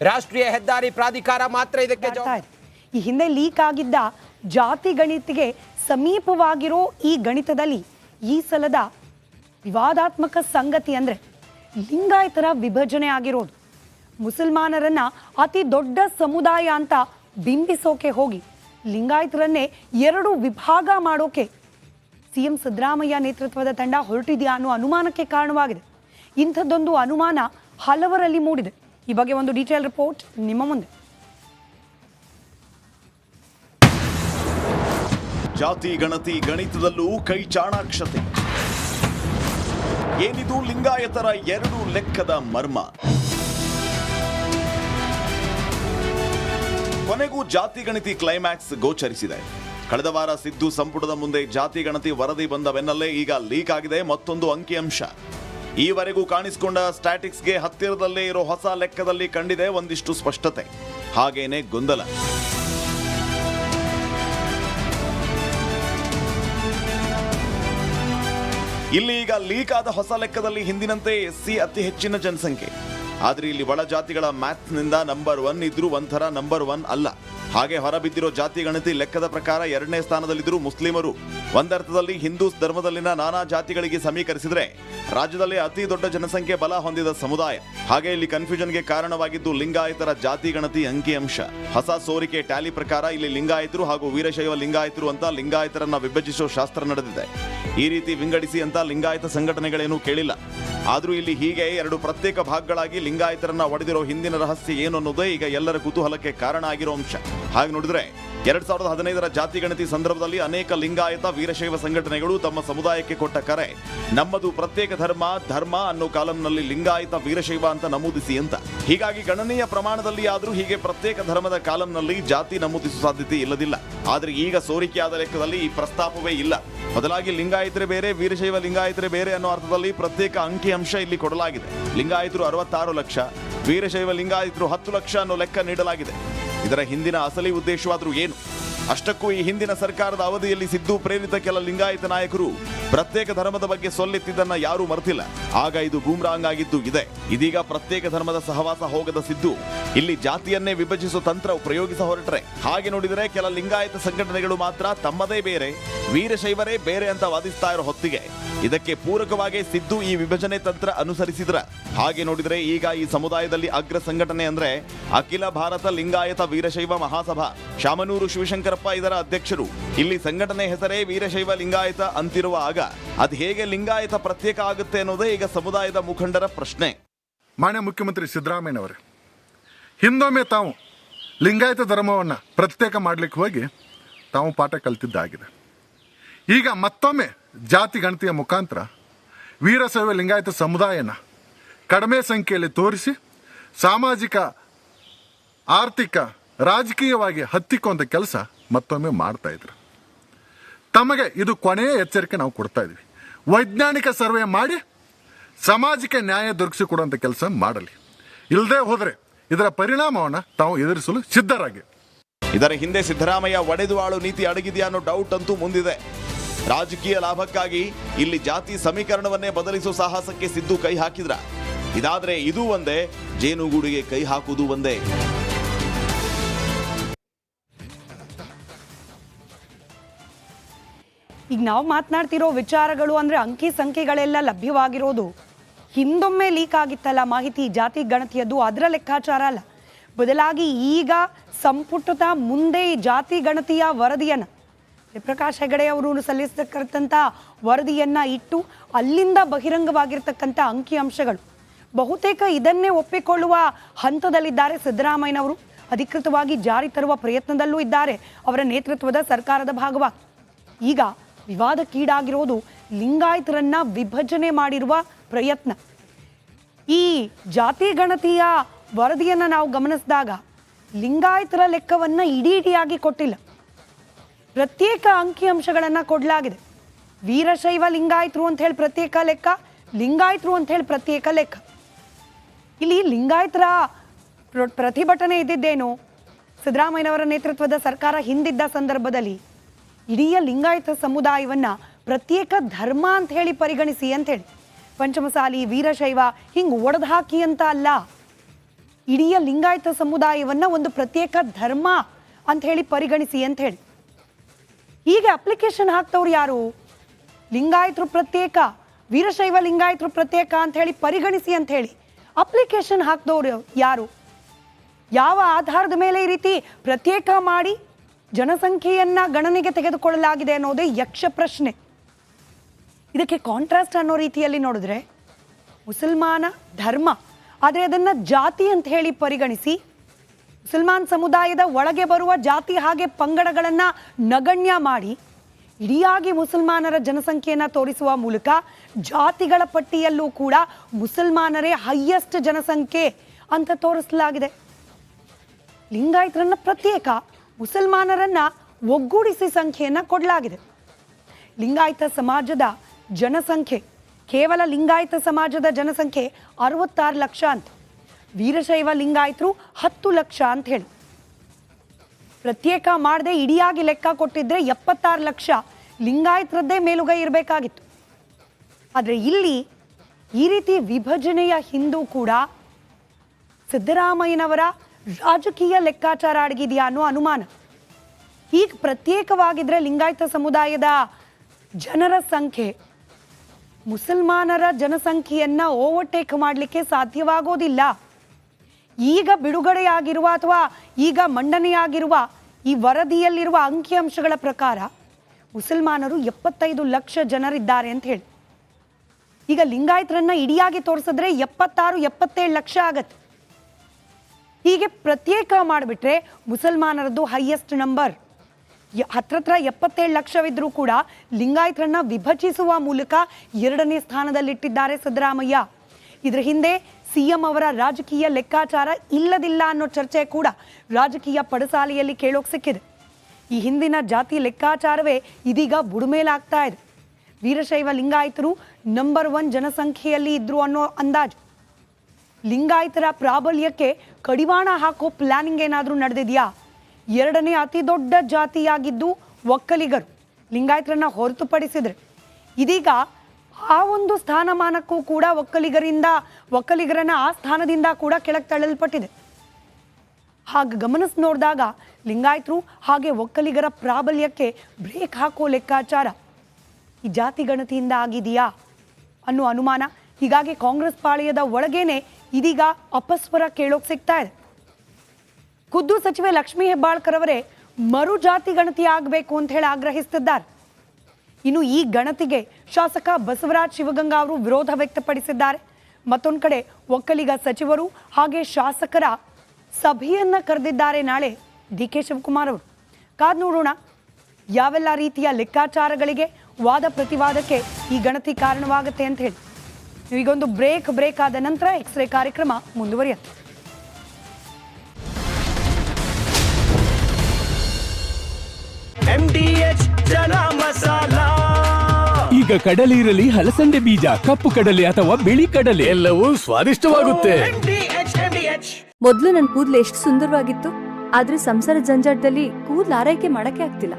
ರಾಷ್ಟ್ರೀಯ ಹೆದ್ದಾರಿ ಪ್ರಾಧಿಕಾರ ಮಾತ್ರ ಇದಕ್ಕೆ ಜವಾಬ್ದಾರಿ. ಈ ಹಿಂದೆ ಲೀಕ್ ಆಗಿದ್ದ ಜಾತಿ ಗಣಿತಿಗೆ ಸಮೀಪವಾಗಿರೋ ಈ ಗಣಿತದಲ್ಲಿ ಈ ಸಲದ ವಿವಾದಾತ್ಮಕ ಸಂಗತಿ ಅಂದರೆ ಲಿಂಗಾಯತರ ವಿಭಜನೆ ಆಗಿರೋದು. ಮುಸಲ್ಮಾನರನ್ನ ಅತಿ ದೊಡ್ಡ ಸಮುದಾಯ ಅಂತ ಬಿಂಬಿಸೋಕೆ ಹೋಗಿ ಲಿಂಗಾಯತರನ್ನೇ ಎರಡು ವಿಭಾಗ ಮಾಡೋಕೆ ಸಿಎಂ ಸಿದ್ದರಾಮಯ್ಯ ನೇತೃತ್ವದ ತಂಡ ಹೊರಟಿದೆಯಾ ಅನ್ನೋ ಅನುಮಾನಕ್ಕೆ ಕಾರಣವಾಗಿದೆ. ಇಂಥದ್ದೊಂದು ಅನುಮಾನ ಹಲವರಲ್ಲಿ ಮೂಡಿದೆ. ಈ ಬಗ್ಗೆ ಒಂದು ಡೀಟೇಲ್ ರಿಪೋರ್ಟ್ ನಿಮ್ಮ ಮುಂದೆ. ಜಾತಿ, ಗಣತಿ, ಗಣಿತದಲ್ಲೂ ಕೈ ಚಾಣಾಕ್ಷತೆ. ಏನಿದು ಲಿಂಗಾಯತರ ಎರಡು ಲೆಕ್ಕದ ಮರ್ಮ? ಕೊನೆಗೂ ಜಾತಿ, ಗಣತಿ ಕ್ಲೈಮ್ಯಾಕ್ಸ್ ಗೋಚರಿಸಿದೆ. ಕಳೆದ ವಾರ ಸಿದ್ದು ಸಂಪುಟದ ಮುಂದೆ ಜಾತಿ, ಗಣತಿ ವರದಿ ಬಂದ ಬೆನ್ನಲ್ಲೇ ಈಗ ಲೀಕ್ ಆಗಿದೆ ಮತ್ತೊಂದು ಅಂಕಿಅಂಶ. ಈವರೆಗೂ ಕಾಣಿಸಿಕೊಂಡ ಸ್ಟ್ಯಾಟಿಕ್ಸ್ಗೆ ಹತ್ತಿರದಲ್ಲೇ ಇರೋ ಹೊಸ ಲೆಕ್ಕದಲ್ಲಿ ಕಂಡಿದೆ ಒಂದಿಷ್ಟು ಸ್ಪಷ್ಟತೆ. ಹಾಗೇನೆ ಗೊಂದಲ. ಇಲ್ಲಿ ಈಗ ಲೀಕ್ ಆದ ಹೊಸ ಲೆಕ್ಕದಲ್ಲಿ ಹಿಂದಿನಂತೆ ಎಸ್ಸಿ ಅತಿ ಹೆಚ್ಚಿನ ಜನಸಂಖ್ಯೆ. ಆದ್ರೆ ಇಲ್ಲಿ ಒಳ ಜಾತಿಗಳ ಮ್ಯಾಥ್ನಿಂದ ನಂಬರ್ ಒನ್ ಇದ್ರೂ ಒಂಥರ ನಂಬರ್ ಒನ್ ಅಲ್ಲ. ಹಾಗೆ ಹೊರಬಿದ್ದಿರೋ ಜಾತಿ ಗಣತಿ ಲೆಕ್ಕದ ಪ್ರಕಾರ ಎರಡನೇ ಸ್ಥಾನದಲ್ಲಿದ್ದರು ಮುಸ್ಲಿಮರು. ಒಂದರ್ಥದಲ್ಲಿ ಹಿಂದೂ ಧರ್ಮದಲ್ಲಿನ ನಾನಾ ಜಾತಿಗಳಿಗೆ ಸಮೀಕರಿಸಿದ್ರೆ ರಾಜ್ಯದಲ್ಲಿ ಅತಿ ದೊಡ್ಡ ಜನಸಂಖ್ಯೆ ಬಲ ಹೊಂದಿದ ಸಮುದಾಯ. ಹಾಗೆ ಇಲ್ಲಿ ಕನ್ಫ್ಯೂಷನ್ಗೆ ಕಾರಣವಾಗಿದ್ದು ಲಿಂಗಾಯತರ ಜಾತಿ ಗಣತಿ ಅಂಕಿಅಂಶ. ಹೊಸ ಸೋರಿಕೆ ಟ್ಯಾಲಿ ಪ್ರಕಾರ ಇಲ್ಲಿ ಲಿಂಗಾಯತರು ಹಾಗೂ ವೀರಶೈವ ಲಿಂಗಾಯತರು ಅಂತ ಲಿಂಗಾಯತರನ್ನ ವಿಭಜಿಸೋ ಶಾಸ್ತ್ರ ನಡೆದಿದೆ. ಈ ರೀತಿ ವಿಂಗಡಿಸಿ ಅಂತ ಲಿಂಗಾಯತ ಸಂಘಟನೆಗಳೇನೂ ಕೇಳಿಲ್ಲ. ಆದರೂ ಇಲ್ಲಿ ಹೀಗೆ ಎರಡು ಪ್ರತ್ಯೇಕ ಭಾಗಗಳಾಗಿ ಲಿಂಗಾಯತರನ್ನ ಒಡೆದಿರೋ ಹಿಂದಿನ ರಹಸ್ಯ ಏನು ಅನ್ನೋದೇ ಈಗ ಎಲ್ಲರ ಕುತೂಹಲಕ್ಕೆ ಕಾರಣ ಆಗಿರೋ ಅಂಶ. ಹಾಗೆ ನೋಡಿದ್ರೆ ಎರಡ್ ಸಾವಿರದ ಹದಿನೈದರ ಜಾತಿ ಗಣತಿ ಸಂದರ್ಭದಲ್ಲಿ ಅನೇಕ ಲಿಂಗಾಯತ ವೀರಶೈವ ಸಂಘಟನೆಗಳು ತಮ್ಮ ಸಮುದಾಯಕ್ಕೆ ಕೊಟ್ಟ ಕರೆ. ನಮ್ಮದು ಪ್ರತ್ಯೇಕ ಧರ್ಮ ಧರ್ಮ ಅನ್ನೋ ಕಾಲಂನಲ್ಲಿ ಲಿಂಗಾಯತ ವೀರಶೈವ ಅಂತ ನಮೂದಿಸಿ ಅಂತ. ಹೀಗಾಗಿ ಗಣನೀಯ ಪ್ರಮಾಣದಲ್ಲಿ ಆದರೂ ಹೀಗೆ ಪ್ರತ್ಯೇಕ ಧರ್ಮದ ಕಾಲಂನಲ್ಲಿ ಜಾತಿ ನಮೂದಿಸುವ ಸಾಧ್ಯತೆ ಇಲ್ಲದಿಲ್ಲ. ಆದ್ರೆ ಈಗ ಸೋರಿಕೆಯಾದ ಲೆಕ್ಕದಲ್ಲಿ ಈ ಪ್ರಸ್ತಾಪವೇ ಇಲ್ಲ. ಬದಲಾಗಿ ಲಿಂಗಾಯತರೆ ಬೇರೆ, ವೀರಶೈವ ಲಿಂಗಾಯತರೆ ಬೇರೆ ಅನ್ನೋ ಅರ್ಥದಲ್ಲಿ ಪ್ರತ್ಯೇಕ ಅಂಕಿ ಅಂಶ ಇಲ್ಲಿ ಕೊಡಲಾಗಿದೆ. ಲಿಂಗಾಯತರು ಅರವತ್ತಾರು ಲಕ್ಷ, ವೀರಶೈವ ಲಿಂಗಾಯತರು ಹತ್ತು ಲಕ್ಷ ಅನ್ನೋ ಲೆಕ್ಕ ನೀಡಲಾಗಿದೆ. ಇದರ ಹಿಂದಿನ ಅಸಲಿ ಉದ್ದೇಶವಾದರೂ ಏನು? ಅಷ್ಟಕ್ಕೂ ಈ ಹಿಂದಿನ ಸರ್ಕಾರದ ಅವಧಿಯಲ್ಲಿ ಸಿದ್ದು, ಪ್ರೇರಿತ ಕೆಲ ಲಿಂಗಾಯತ ನಾಯಕರು ಪ್ರತ್ಯೇಕ ಧರ್ಮದ ಬಗ್ಗೆ ಸೊಲ್ಲೆತ್ತಿದ್ದನ್ನ ಯಾರೂ ಮರೆತಿಲ್ಲ. ಆಗ ಇದು ಬೂಮ್ರಾಂಗ್ ಆಗಿದ್ದು ಇದೆ. ಇದೀಗ ಪ್ರತ್ಯೇಕ ಧರ್ಮದ ಸಹವಾಸ ಹೋಗದ ಸಿದ್ದು. ಇಲ್ಲಿ ಜಾತಿಯನ್ನೇ ವಿಭಜಿಸುವ ತಂತ್ರ ಪ್ರಯೋಗಿಸ ಹೊರಟ್ರೆ. ಹಾಗೆ ನೋಡಿದರೆ ಕೆಲ ಲಿಂಗಾಯತ ಸಂಘಟನೆಗಳು ಮಾತ್ರ ತಮ್ಮದೇ ಬೇರೆ, ವೀರಶೈವರೇ ಬೇರೆ ಅಂತ ವಾದಿಸ್ತಾ ಇರೋ ಹೊತ್ತಿಗೆ. ಇದಕ್ಕೆ ಪೂರಕವಾಗಿ ಸಿದ್ದು ಈ ವಿಭಜನೆ ತಂತ್ರ ಅನುಸರಿಸಿದ್ರ. ಹಾಗೆ ನೋಡಿದರೆ ಈಗ ಈ ಸಮುದಾಯದಲ್ಲಿ ಅಗ್ರ ಸಂಘಟನೆ ಅಂದ್ರೆ ಅಖಿಲ ಭಾರತ ಲಿಂಗಾಯತ ವೀರಶೈವ ಮಹಾಸಭಾ, ಶಾಮನೂರು ಶಿವಶಂಕರಪ್ಪ ಇದರ ಅಧ್ಯಕ್ಷರು. ಇಲ್ಲಿ ಸಂಘಟನೆ ಹೆಸರೇ ವೀರಶೈವ ಲಿಂಗಾಯತ ಅಂತಿರುವ ಆಗ. ಅದು ಹೇಗೆ ಲಿಂಗಾಯತ ಪ್ರತ್ಯೇಕ ಆಗುತ್ತೆ ಅನ್ನೋದೇ ಈಗ ಸಮುದಾಯದ ಮುಖಂಡರ ಪ್ರಶ್ನೆ. ಮಾನ್ಯ ಮುಖ್ಯಮಂತ್ರಿ ಸಿದ್ದರಾಮಯ್ಯನವರೇ, ಹಿಂದೊಮ್ಮೆ ತಾವು ಲಿಂಗಾಯತ ಧರ್ಮವನ್ನು ಪ್ರತ್ಯೇಕ ಮಾಡಲಿಕ್ಕೆ ಹೋಗಿ ತಾವು ಪಾಠ ಕಲ್ತಿದ್ದಾಗಿದೆ. ಈಗ ಮತ್ತೊಮ್ಮೆ ಜಾತಿ ಗಣತಿಯ ಮುಖಾಂತರ ವೀರಶೈವ ಲಿಂಗಾಯತ ಸಮುದಾಯನ ಕಡಿಮೆ ಸಂಖ್ಯೆಯಲ್ಲಿ ತೋರಿಸಿ ಸಾಮಾಜಿಕ, ಆರ್ಥಿಕ, ರಾಜಕೀಯವಾಗಿ ಹತ್ತಿಕ್ಕುವಂಥ ಕೆಲಸ ಮತ್ತೊಮ್ಮೆ ಮಾಡ್ತಾ ಇದ್ರು. ತಮಗೆ ಇದು ಕೊನೆಯ ಎಚ್ಚರಿಕೆ ನಾವು ಕೊಡ್ತಾ ಇದ್ವಿ ವೈಜ್ಞಾನಿಕ ಸರ್ವೆ ಮಾಡಿ ಸಮಾಜಕ್ಕೆ ನ್ಯಾಯ ದೊರಕಿಸಿಕೊಡುವಂಥ ಕೆಲಸ ಮಾಡಲಿ. ಇಲ್ಲದೆ ಹೋದರೆ ಇದರ ಪರಿಣಾಮವನ್ನು ತಾವು ಎದುರಿಸಲು ಸಿದ್ಧರಾಗಿ. ಇದರ ಹಿಂದೆ ಸಿದ್ದರಾಮಯ್ಯ ಒಡೆದುವಾಳು ನೀತಿ ಅಡಗಿದೆಯಾ ಅನ್ನೋ ಡೌಟ್ ಅಂತೂ ಮುಂದಿದೆ. ರಾಜಕೀಯ ಲಾಭಕ್ಕಾಗಿ ಇಲ್ಲಿ ಜಾತಿ ಸಮೀಕರಣವನ್ನೇ ಬದಲಿಸುವ ಸಾಹಸಕ್ಕೆ ಸಿದ್ದು ಕೈ ಹಾಕಿದ್ರ. ಇದಾದ್ರೆ ಇದು ಒಂದೇ, ಜೇನುಗೂಡಿಗೆ ಕೈ ಹಾಕುವುದು ಒಂದೇ. ಈಗ ನಾವು ಮಾತನಾಡ್ತಿರೋ ವಿಚಾರಗಳು ಅಂದರೆ ಅಂಕಿ ಸಂಖ್ಯೆಗಳೆಲ್ಲ ಲಭ್ಯವಾಗಿರೋದು. ಹಿಂದೊಮ್ಮೆ ಲೀಕ್ ಆಗಿತ್ತಲ್ಲ ಮಾಹಿತಿ, ಜಾತಿ, ಗಣತಿಯದ್ದು, ಅದರ ಲೆಕ್ಕಾಚಾರ ಅಲ್ಲ. ಬದಲಾಗಿ ಈಗ ಸಂಪುಟದ ಮುಂದೆ ಈ ಜಾತಿ, ಗಣತಿಯ ವರದಿಯನ್ನು ಪ್ರಕಾಶ್ ಹೆಗಡೆ ಅವರು ಸಲ್ಲಿಸತಕ್ಕಂಥ ವರದಿಯನ್ನು ಇಟ್ಟು ಅಲ್ಲಿಂದ ಬಹಿರಂಗವಾಗಿರ್ತಕ್ಕಂಥ ಅಂಕಿಅಂಶಗಳು ಬಹುತೇಕ ಇದನ್ನೇ ಒಪ್ಪಿಕೊಳ್ಳುವ ಹಂತದಲ್ಲಿದ್ದಾರೆ ಸಿದ್ದರಾಮಯ್ಯನವರು. ಅಧಿಕೃತವಾಗಿ ಜಾರಿ ತರುವ ಪ್ರಯತ್ನದಲ್ಲೂ ಇದ್ದಾರೆ ಅವರ ನೇತೃತ್ವದ ಸರ್ಕಾರದ ಭಾಗವಾಗಿ. ಈಗ ವಿವಾದಕ್ಕೀಡಾಗಿರೋದು ಲಿಂಗಾಯತರನ್ನ ವಿಭಜನೆ ಮಾಡಿರುವ ಪ್ರಯತ್ನ. ಈ ಜಾತಿ ಗಣತಿಯ ವರದಿಯನ್ನು ನಾವು ಗಮನಿಸಿದಾಗ ಲಿಂಗಾಯತರ ಲೆಕ್ಕವನ್ನು ಇಡೀ ಇಡಿಯಾಗಿ ಕೊಟ್ಟಿಲ್ಲ. ಪ್ರತ್ಯೇಕ ಅಂಕಿಅಂಶಗಳನ್ನು ಕೊಡಲಾಗಿದೆ. ವೀರಶೈವ ಲಿಂಗಾಯತರು ಅಂತ ಹೇಳಿ ಪ್ರತ್ಯೇಕ ಲೆಕ್ಕ, ಲಿಂಗಾಯತರು ಅಂತ ಹೇಳಿ ಪ್ರತ್ಯೇಕ ಲೆಕ್ಕ. ಇಲ್ಲಿ ಲಿಂಗಾಯತರ ಪ್ರ- ಪ್ರತಿಭಟನೆ ಇದ್ದಿದ್ದೇನು? ಸಿದ್ದರಾಮಯ್ಯನವರ ನೇತೃತ್ವದ ಸರ್ಕಾರ ಹಿಂದಿದ್ದ ಸಂದರ್ಭದಲ್ಲಿ ಇಡೀ ಲಿಂಗಾಯತ ಸಮುದಾಯವನ್ನ ಪ್ರತ್ಯೇಕ ಧರ್ಮ ಅಂತ ಹೇಳಿ ಪರಿಗಣಿಸಿ ಅಂತ ಹೇಳಿ. ಪಂಚಮಸಾಲಿ, ವೀರಶೈವ ಹಿಂಗೆ ಒಡೆದು ಹಾಕಿ ಅಂತ ಅಲ್ಲ. ಇಡೀ ಲಿಂಗಾಯತ ಸಮುದಾಯವನ್ನ ಒಂದು ಪ್ರತ್ಯೇಕ ಧರ್ಮ ಅಂತ ಹೇಳಿ ಪರಿಗಣಿಸಿ ಅಂತ ಹೇಳಿ. ಹೀಗೆ ಅಪ್ಲಿಕೇಶನ್ ಹಾಕ್ತವ್ರು ಯಾರು? ಲಿಂಗಾಯತರು ಪ್ರತ್ಯೇಕ, ವೀರಶೈವ ಲಿಂಗಾಯತರು ಪ್ರತ್ಯೇಕ ಅಂತ ಹೇಳಿ ಪರಿಗಣಿಸಿ ಅಂತ ಹೇಳಿ. ಅಪ್ಲಿಕೇಶನ್ ಹಾಕ್ದವ್ರು ಯಾರು? ಯಾವ ಆಧಾರದ ಮೇಲೆ ಈ ರೀತಿ ಪ್ರತ್ಯೇಕ ಮಾಡಿ ಜನಸಂಖ್ಯೆಯನ್ನ ಗಣನೆಗೆ ತೆಗೆದುಕೊಳ್ಳಲಾಗಿದೆ ಅನ್ನೋದೇ ಯಕ್ಷ ಪ್ರಶ್ನೆ. ಇದಕ್ಕೆ ಕಾಂಟ್ರಾಸ್ಟ್ ಅನ್ನೋ ರೀತಿಯಲ್ಲಿ ನೋಡಿದ್ರೆ ಮುಸಲ್ಮಾನ ಧರ್ಮ, ಆದರೆ ಅದನ್ನು ಜಾತಿ ಅಂತ ಹೇಳಿ ಪರಿಗಣಿಸಿ, ಮುಸಲ್ಮಾನ್ ಸಮುದಾಯದ ಒಳಗೆ ಬರುವ ಜಾತಿ ಹಾಗೆ ಪಂಗಡಗಳನ್ನು ನಗಣ್ಯ ಮಾಡಿ, ಇಡಿಯಾಗಿ ಮುಸಲ್ಮಾನರ ಜನಸಂಖ್ಯೆಯನ್ನು ತೋರಿಸುವ ಮೂಲಕ ಜಾತಿಗಳ ಪಟ್ಟಿಯಲ್ಲೂ ಕೂಡ ಮುಸಲ್ಮಾನರೇ ಹೈಯೆಸ್ಟ್ ಜನಸಂಖ್ಯೆ ಅಂತ ತೋರಿಸಲಾಗಿದೆ. ಲಿಂಗಾಯತರನ್ನ ಪ್ರತ್ಯೇಕ ಮುಸಲ್ಮಾನರನ್ನ ಒಗ್ಗೂಡಿಸಿ ಸಂಖ್ಯೆಯನ್ನು ಕೊಡಲಾಗಿದೆ. ಲಿಂಗಾಯತ ಸಮಾಜದ ಜನಸಂಖ್ಯೆ, ಕೇವಲ ಲಿಂಗಾಯತ ಸಮಾಜದ ಜನಸಂಖ್ಯೆ ಅರವತ್ತಾರು ಲಕ್ಷ ಅಂತ. ವೀರಶೈವ ಲಿಂಗಾಯತರು ಹತ್ತು ಲಕ್ಷ ಅಂತ ಹೇಳಿ. ಪ್ರತ್ಯೇಕ ಮಾಡದೆ ಇಡಿಯಾಗಿ ಲೆಕ್ಕ ಕೊಟ್ಟಿದ್ರೆ ಎಪ್ಪತ್ತಾರು ಲಕ್ಷ ಲಿಂಗಾಯತರದ್ದೇ ಮೇಲುಗೈ ಇರಬೇಕಾಗಿತ್ತು. ಆದರೆ ಇಲ್ಲಿ ಈ ರೀತಿ ವಿಭಜನೆಯ ಹಿಂದೂ ಕೂಡ ಸಿದ್ದರಾಮಯ್ಯನವರ ರಾಜಕೀಯ ಲೆಕ್ಕಾಚಾರ ಅಡಗಿದೆಯಾ ಅನ್ನೋ ಅನುಮಾನ. ಈಗ ಪ್ರತ್ಯೇಕವಾಗಿದ್ರೆ ಲಿಂಗಾಯತ ಸಮುದಾಯದ ಜನರ ಸಂಖ್ಯೆ, ಮುಸಲ್ಮಾನರ ಜನಸಂಖ್ಯೆಯನ್ನ ಓವರ್ಟೇಕ್ ಮಾಡಲಿಕ್ಕೆ ಸಾಧ್ಯವಾಗೋದಿಲ್ಲ. ಈಗ ಬಿಡುಗಡೆಯಾಗಿರುವ ಅಥವಾ ಈಗ ಮಂಡನೆಯಾಗಿರುವ ಈ ವರದಿಯಲ್ಲಿರುವ ಅಂಕಿಅಂಶಗಳ ಪ್ರಕಾರ ಮುಸಲ್ಮಾನರು ಎಪ್ಪತ್ತೈದು ಲಕ್ಷ ಜನರಿದ್ದಾರೆ ಅಂತ ಹೇಳಿ. ಈಗ ಲಿಂಗಾಯತರನ್ನ ಇಡಿಯಾಗಿ ತೋರಿಸಿದ್ರೆ ಎಪ್ಪತ್ತಾರು, ಎಪ್ಪತ್ತೇಳು ಲಕ್ಷ ಆಗತ್ತೆ. ಹೀಗೆ ಪ್ರತ್ಯೇಕ ಮಾಡಿಬಿಟ್ರೆ ಮುಸಲ್ಮಾನರದ್ದು ಹೈಯೆಸ್ಟ್ ನಂಬರ್ ಹತ್ರತ್ರ ಎಪ್ಪತ್ತೇಳು ಲಕ್ಷವಿದ್ರೂ ಕೂಡ ಲಿಂಗಾಯತರನ್ನ ವಿಭಜಿಸುವ ಮೂಲಕ ಎರಡನೇ ಸ್ಥಾನದಲ್ಲಿಟ್ಟಿದ್ದಾರೆ ಸಿದ್ದರಾಮಯ್ಯ. ಇದರ ಹಿಂದೆ ಸಿಎಂ ಅವರ ರಾಜಕೀಯ ಲೆಕ್ಕಾಚಾರ ಇಲ್ಲದಿಲ್ಲ ಅನ್ನೋ ಚರ್ಚೆ ಕೂಡ ರಾಜಕೀಯ ಪಡಸಾಲೆಯಲ್ಲಿ ಕೇಳೋಕೆ ಸಿಕ್ಕಿದೆ. ಈ ಹಿಂದಿನ ಜಾತಿ ಲೆಕ್ಕಾಚಾರವೇ ಇದೀಗ ಬುಡುಮೇಲಾಗ್ತಾ ಇದೆ. ವೀರಶೈವ ಲಿಂಗಾಯತರು ನಂಬರ್ ಒನ್ ಜನಸಂಖ್ಯೆಯಲ್ಲಿ ಇದ್ರು ಅನ್ನೋ ಅಂದಾಜು. ಲಿಂಗಾಯತರ ಪ್ರಾಬಲ್ಯಕ್ಕೆ ಕಡಿವಾಣ ಹಾಕೋ ಪ್ಲಾನಿಂಗ್ ಏನಾದರೂ ನಡೆದಿದೆಯಾ? ಎರಡನೇ ಅತಿ ದೊಡ್ಡ ಜಾತಿಯಾಗಿದ್ದು ಒಕ್ಕಲಿಗರು ಲಿಂಗಾಯತರನ್ನ ಹೊರತುಪಡಿಸಿದ್ರೆ. ಇದೀಗ ಆ ಒಂದು ಸ್ಥಾನಮಾನಕ್ಕೂ ಕೂಡ ಒಕ್ಕಲಿಗರಿಂದ, ಒಕ್ಕಲಿಗರನ್ನ ಆ ಸ್ಥಾನದಿಂದ ಕೂಡ ಕೆಳಗೆ ತಳ್ಳಲ್ಪಟ್ಟಿದೆ. ಹಾಗೆ ಗಮನಿಸಿ ನೋಡಿದಾಗ ಲಿಂಗಾಯತರು ಹಾಗೆ ಒಕ್ಕಲಿಗರ ಪ್ರಾಬಲ್ಯಕ್ಕೆ ಬ್ರೇಕ್ ಹಾಕೋ ಲೆಕ್ಕಾಚಾರ ಈ ಜಾತಿ ಗಣತಿಯಿಂದ ಆಗಿದೆಯಾ ಅನ್ನೋ ಅನುಮಾನ ಹೀಗಾಗಿ ಕಾಂಗ್ರೆಸ್ ಪಾಳೆಯದ ಒಳಗೇನೆ ಇದೀಗ ಅಪಸ್ವರ ಕೇಳೋಕ್ ಸಿಗ್ತಾ ಇದೆ. ಖುದ್ದು ಸಚಿವೆ ಲಕ್ಷ್ಮೀ ಹೆಬ್ಬಾಳ್ಕರ್ ಅವರೇ ಮರು ಜಾತಿ ಗಣತಿ ಆಗಬೇಕು ಅಂತ ಹೇಳಿ ಆಗ್ರಹಿಸುತ್ತಿದ್ದಾರೆ ಇನ್ನು ಈ ಗಣತಿಗೆ ಶಾಸಕ ಬಸವರಾಜ್ ಶಿವಗಂಗಾ ಅವರು ವಿರೋಧ ವ್ಯಕ್ತಪಡಿಸಿದ್ದಾರೆ. ಮತ್ತೊಂದು ಕಡೆ ಒಕ್ಕಲಿಗ ಸಚಿವರು ಹಾಗೆ ಶಾಸಕರ ಸಭೆಯನ್ನ ಕರೆದಿದ್ದಾರೆ ನಾಳೆ ಡಿ ಕೆ ಶಿವಕುಮಾರ್ ಅವರು. ಕಾದ್ ನೋಡೋಣ ಯಾವೆಲ್ಲ ರೀತಿಯ ಲೆಕ್ಕಾಚಾರಗಳಿಗೆ ವಾದ ಪ್ರತಿವಾದಕ್ಕೆ ಈ ಗಣತಿ ಕಾರಣವಾಗುತ್ತೆ ಅಂತ ಹೇಳಿ. ಈಗೊಂದು ಬ್ರೇಕ್ ಬ್ರೇಕ್ ಆದ ನಂತರ ಎಕ್ಸ್ರೇ ಕಾರ್ಯಕ್ರಮ ಮುಂದುವರಿಯುತ್ತೆ. ಈಗ ಕಡಲೆ ಇರಲಿ ಹಲಸಂದೆ ಬೀಜ ಕಪ್ಪು ಕಡಲೆ ಅಥವಾ ಬಿಳಿ ಕಡಲೆ. ಎಲ್ಲವೂ ಸ್ವಾದಿಷ್ಟವಾಗುತ್ತೆ. ಮೊದಲು ನನ್ನ ಕೂದಲು ಎಷ್ಟು ಸುಂದರವಾಗಿತ್ತು ಆದ್ರೆ ಸಂಸಾರ ಜಂಜಾಟದಲ್ಲಿ ಕೂದಲು ಆರೈಕೆ ಮಾಡಕ್ಕೆ ಆಗ್ತಿಲ್ಲ.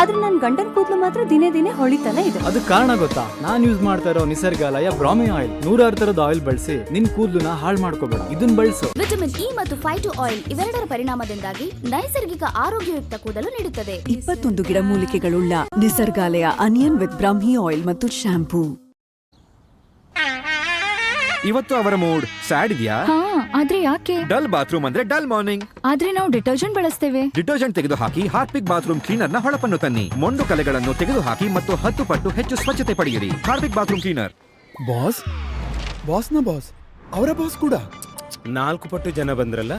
ಆದ್ರೆ ನನ್ನ ಗಂಡನ ಕೂದಲು ಮಾತ್ರ ದಿನೇ ದಿನೇ ಹೊಳಿತಾನೆ ಇದೆ. ಅದಕ್ಕೆ ಕಾರಣ ಗೊತ್ತಾ? ನಾನ್ ಯೂಸ್ ಮಾಡ್ತಾ ಇರೋ ನಿಸರ್ಗಾಲಯ ಬ್ರಾಮಿ ಆಯಿಲ್ ನೂರಾರು ತರದ ಆಯಿಲ್ ಬಳಸಿ ನಿನ್ ಕೂದಲನ್ನ ಹಾಳ್ ಮಾಡ್ಕೋಬೇಡ. ಇದನ್ನ ಬಳಸು. ವಿಟಮಿನ್ ಇ ಮತ್ತು ಫೈಟೋ ಆಯಿಲ್ ಇವೆರಡರ ಪರಿಣಾಮದಿಂದಾಗಿ ನೈಸರ್ಗಿಕ ಆರೋಗ್ಯಯುಕ್ತ ಕೂದಲು ನೀಡುತ್ತದೆ. ಇಪ್ಪತ್ತೊಂದು ಗಿಡಮೂಲಿಕೆಗಳುಳ್ಳ Nisargalaya onion with Brahmi oil ಮತ್ತು ಶಾಂಪೂ ಇವತ್ತು ಅವರ ಮೂಡ್ ಸ್ಯಾಡ್ ಇದೆಯಾ? ಹಾ ಆದ್ರೆ ಯಾಕೆ? ಡಲ್ ಬಾತ್ರೂಮ್ ಅಂದ್ರೆ ಡಲ್ ಮಾರ್ನಿಂಗ್. ಆದ್ರೆ ನಾವು ಡಿಟರ್ಜೆಂಟ್ ಬಳಸ್ತೇವೆ. ಡಿಟರ್ಜೆಂಟ್ ತೆಗೆದು ಹಾಕಿ ಹಾರ್ಪಿಕ್ ಬಾತ್ರೂಮ್ ಕ್ಲೀನರ್ನ ಹೊಳಪನ್ನು ತನ್ನಿ. ಮೊಂಡು ಕಲೆಗಳನ್ನು ತೆಗೆದು ಹಾಕಿ ಮತ್ತು ಹತ್ತು ಪಟ್ಟು ಹೆಚ್ಚು ಸ್ವಚ್ಛತೆ ಪಡೆಯಿರಿ. Harpic bathroom cleaner. ಬಾಸ್? ಬಾಸ್ನ ಬಾಸ್. ಅವರ ಬಾಸ್ ಕೂಡ. ನಾಲ್ಕು ಪಟ್ಟು ಜನ ಬಂದ್ರಲ್ಲ?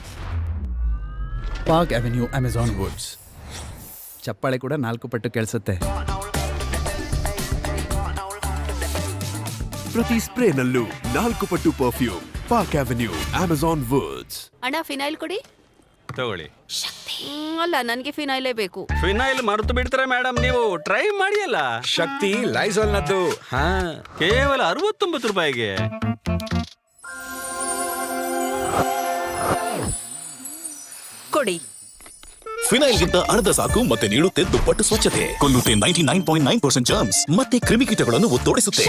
Park Avenue Amazon Woods. ಚಪ್ಪಾಳೆ ಕೂಡ ನಾಲ್ಕು ಪಟ್ಟು ಕೇಳಿಸುತ್ತೆ. ಪ್ರತಿ ಸ್ಪ್ರೇನಲ್ಲೂ ನಾಲ್ಕು ಪಟ್ಟು perfume Park Avenue Amazon Woods ಅಣ್ಣ ಫಿನೈಲ್ ಕೊಡಿ. ತಗೊಳ್ಳಿ. ಅಲ್ಲ ನನಗೆ ಫಿನೈಲೇ ಬೇಕು. ಫಿನೈಲ್ ಮರೆತು ಬಿಡ್ತಾರೆ ಮೇಡಮ್ ನೀವು ಟ್ರೈ ಮಾಡಿ ಅಲ್ಲ ಶಕ್ತಿ ಲೈಸಾಲ್ ನದ್ದು ಹಾ. ಕೇವಲ ಅರವತ್ತೊಂಬತ್ತು ರೂಪಾಯಿಗೆ. ಕೊಡಿ. ಫಿನೈಲ್ಗಿಂತ ಅರ್ಧ ಸಾಕು ಮತ್ತೆ ನೀಡುತ್ತೆ ದುಪ್ಪಟ್ಟು ಸ್ವಚ್ಛತೆ. ಕೊಲ್ಲುತ್ತೆ ninety nine point nine percent germs ಮತ್ತೆ ಕ್ರಿಮಿಕೀಟಗಳನ್ನು ಒತ್ತೋಡಿಸುತ್ತೆ.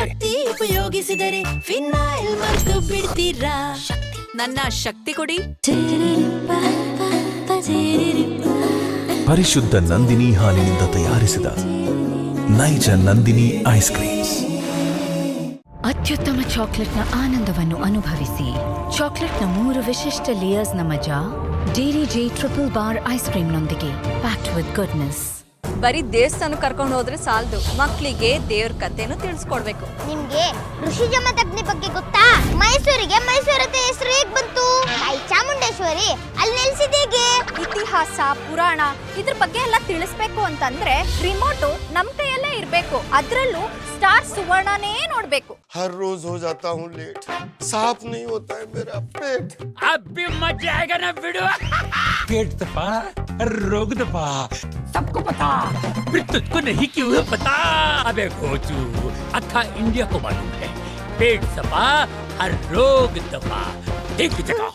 ಉಪಯೋಗಿಸಿದರೆ ಫಿನೈಲ್ ಮತ್ತು ಬಿಡ್ತೀರಾ? ನನ್ನ ಶಕ್ತಿ ಕೊಡಿ. ಪರಿಶುದ್ಧ ನಂದಿನಿ ಹಾಲಿನಿಂದ ತಯಾರಿಸಿದ ನೈಜ ನಂದಿನಿ ಐಸ್ ಕ್ರೀಮ್ಸ್. ಅತ್ಯುತ್ತಮ ಚಾಕ್ಲೇಟ್ನ ಆನಂದವನ್ನು ಅನುಭವಿಸಿ. ಚಾಕ್ಲೇಟ್ನ ಮೂರು ವಿಶಿಷ್ಟ ಲೇಯರ್ಸ್ನ ಮಜಾ ಡೇರಿ ಜೆ ಟ್ರಿಪಲ್ ಬಾರ್ ಐಸ್ ಕ್ರೀಮ್ನೊಂದಿಗೆ, ಪ್ಯಾಕ್ಡ್ ವಿತ್ ಗುಡ್ನೆಸ್ ಬರೀ ದೇವಸ್ಥಾನ ಕರ್ಕೊಂಡು ಹೋದ್ರೆ ಸಾಲದು. ಮಕ್ಕಳಿಗೆ ದೇವ್ರ ಕಥೆನೂ ತಿಳಿಸ್ಕೊಡ್ಬೇಕು. ನಿಮ್ಗೆ ಋಷಿ ಜಮದಗ್ನಿ ಬಗ್ಗೆ ಗೊತ್ತಾ? ಮೈಸೂರಿಗೆ ಮೈಸೂರು ಬಂತು? ಚಾಮುಂಡೇಶ್ವರಿ ಅಲ್ಲಿ ನೆಲೆಸಿದೇಗೆ ಇತಿಹಾಸ ಪುರಾಣ ಇದ್ರ ಬಗ್ಗೆ ಎಲ್ಲ ತಿಳಿಸ್ಬೇಕು ಅಂತಂದ್ರೆ ರಿಮೋಟ್ ನಮ್ ಕೈಯಲ್ಲೇ ಇರ್ಬೇಕು. ಅದ್ರಲ್ಲೂ ಸ್ಟಾರ್ ಸುವರ್ಣನೇ ನೋಡ್ಬೇಕು. ಹರ್ ರೋಜ್ हो जाता हूँ लेट साफ नहीं होता है मेरा पेट अब भी आएगा ना पेट रोग सबको पता फिर तुझको नहीं क्यों पता अबे घोचू अखा इंडिया को मालूम है पेट दफा हर रोग दफा एक जगह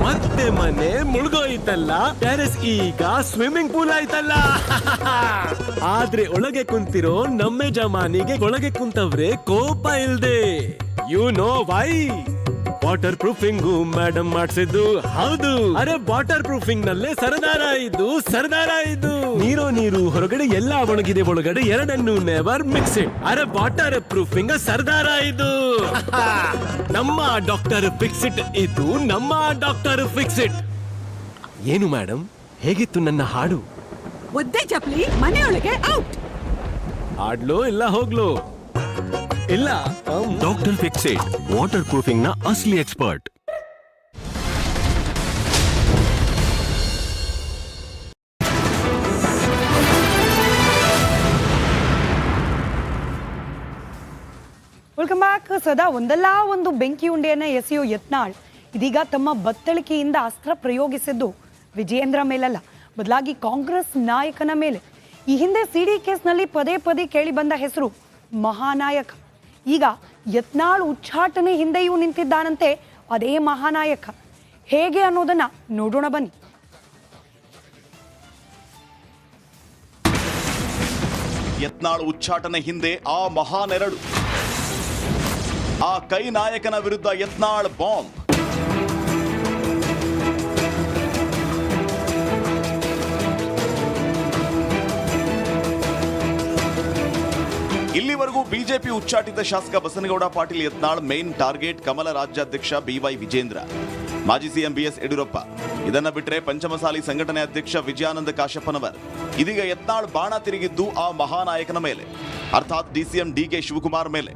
ಮತ್ತೆ ಮನೆ ಮುಳುಗೋಯ್ತಲ್ಲ ಟೆರೆಸ್ ಈಗ ಸ್ವಿಮ್ಮಿಂಗ್ ಪೂಲ್ ಆಯ್ತಲ್ಲ ಆದ್ರೆ ಒಳಗೆ ಕುಂತಿರೋ ನಮ್ಮ ಜಮಾನಿಗೆ ಒಳಗೆ ಕುಂತವ್ರೆ ಕೋಪ ಇಲ್ದೆ you know Y waterproofing madam ಮಾಡಿಸಿದ್ದು. ಹೌದು. ಅರೆ ವಾಟರ್ ಪ್ರೂಫಿಂಗ್ ನಲ್ಲೇ ಸರದಾರ ಇದ್ದು ಸರದಾರ ಇದ್ದು ನೀರೋ ನೀರು ಹೊರಗಡೆ ಎಲ್ಲ ಒಣಗಿದೆ ಒಳಗಡೆ ಎರಡನ್ನು ನೆವರ್ ಮಿಕ್ಸ್ ಇಟ್ ಅರೆ ವಾಟರ್ ಪ್ರೂಫಿಂಗ್ ಸರದಾರ ಇದು. ನಮ್ಮ ಡಾಕ್ಟರ್ ಫಿಕ್ಸ್ ಇಟ್ ಇದು ನಮ್ಮ ಡಾಕ್ಟರ್ ಫಿಕ್ಸ್ ಇಟ್ ಏನು ಮೇಡಮ್ ಹೇಗಿತ್ತು ನನ್ನ ಹಾಡು? ಒದ್ದೆ ಚಪ್ಲಿ ಮನೆಯೊಳಗೆ ಔಟ್ ಆಡ್ಲೋ ಇಲ್ಲ ಹೋಗ್ಲೋ? ಇಲ್ಲ. ಡಾಕ್ಟರ್ ಫಿಕ್ಸೆಡ್ ವಾಟರ್ ಪ್ರೂಫಿಂಗ್ನ ಅಸಲಿ ಎಕ್ಸ್ಪರ್ಟ್ ವೆಲ್ಕಮ್ ಬ್ಯಾಕ್ ಸದಾ ಒಂದಲ್ಲ ಒಂದು ಬೆಂಕಿ ಉಂಡೆಯನ್ನ ಎಸೆಯೋ ಯತ್ನಾಳ್. ಇದೀಗ ತಮ್ಮ ಬತ್ತಳಿಕೆಯಿಂದ ಅಸ್ತ್ರ ಪ್ರಯೋಗಿಸಿದ್ದು ವಿಜಯೇಂದ್ರ ಮೇಲಲ್ಲ. ಬದಲಾಗಿ ಕಾಂಗ್ರೆಸ್ ನಾಯಕನ ಮೇಲೆ. ಈ ಹಿಂದೆ ಸಿಡಿ ಕೇಸ್ನಲ್ಲಿ ಪದೇ ಪದೇ ಕೇಳಿ ಬಂದ ಹೆಸರು ಮಹಾನಾಯಕ. ಈಗ ಯತ್ನಾಳ್ ಉಚ್ಚಾಟನೆ ಹಿಂದೆಯೂ ನಿಂತಿದ್ದಾನಂತೆ ಅದೇ ಮಹಾನಾಯಕ. ಹೇಗೆ ಅನ್ನೋದನ್ನ ನೋಡೋಣ ಬನ್ನಿ. ಯತ್ನಾಳ್ ಉಚ್ಚಾಟನೆ ಹಿಂದೆ ಆ ಮಹಾನೆರಡು ಆ ಕೈ ನಾಯಕನ ವಿರುದ್ಧ ಯತ್ನಾಳ್ ಬಾಂಬ್. ಇಲ್ಲಿವರೆಗೂ ಬಿಜೆಪಿ ಉಚ್ಚಾಟಿತ ಶಾಸಕ ಬಸನಗೌಡ ಪಾಟೀಲ್ ಯತ್ನಾಳ್ ಮೇನ್ ಟಾರ್ಗೆಟ್ ಕಮಲ ರಾಜ್ಯಾಧ್ಯಕ್ಷ ಬಿವೈ ವಿಜೇಂದ್ರ. ಮಾಜಿ ಸಿಎಂ ಬಿಎಸ್ ಯಡಿಯೂರಪ್ಪ. ಇದನ್ನ ಬಿಟ್ರೆ ಪಂಚಮಸಾಲಿ ಸಂಘಟನೆ ಅಧ್ಯಕ್ಷ ವಿಜಯಾನಂದ ಕಾಶಪ್ಪನವರ್. ಇದೀಗ ಯತ್ನಾಳ್ ಬಾಣ ತಿರುಗಿದ್ದು ಆ ಮಹಾನಾಯಕನ ಮೇಲೆ. ಅರ್ಥಾತ್ ಡಿಸಿಎಂ ಡಿಕೆ ಶಿವಕುಮಾರ್ ಮೇಲೆ.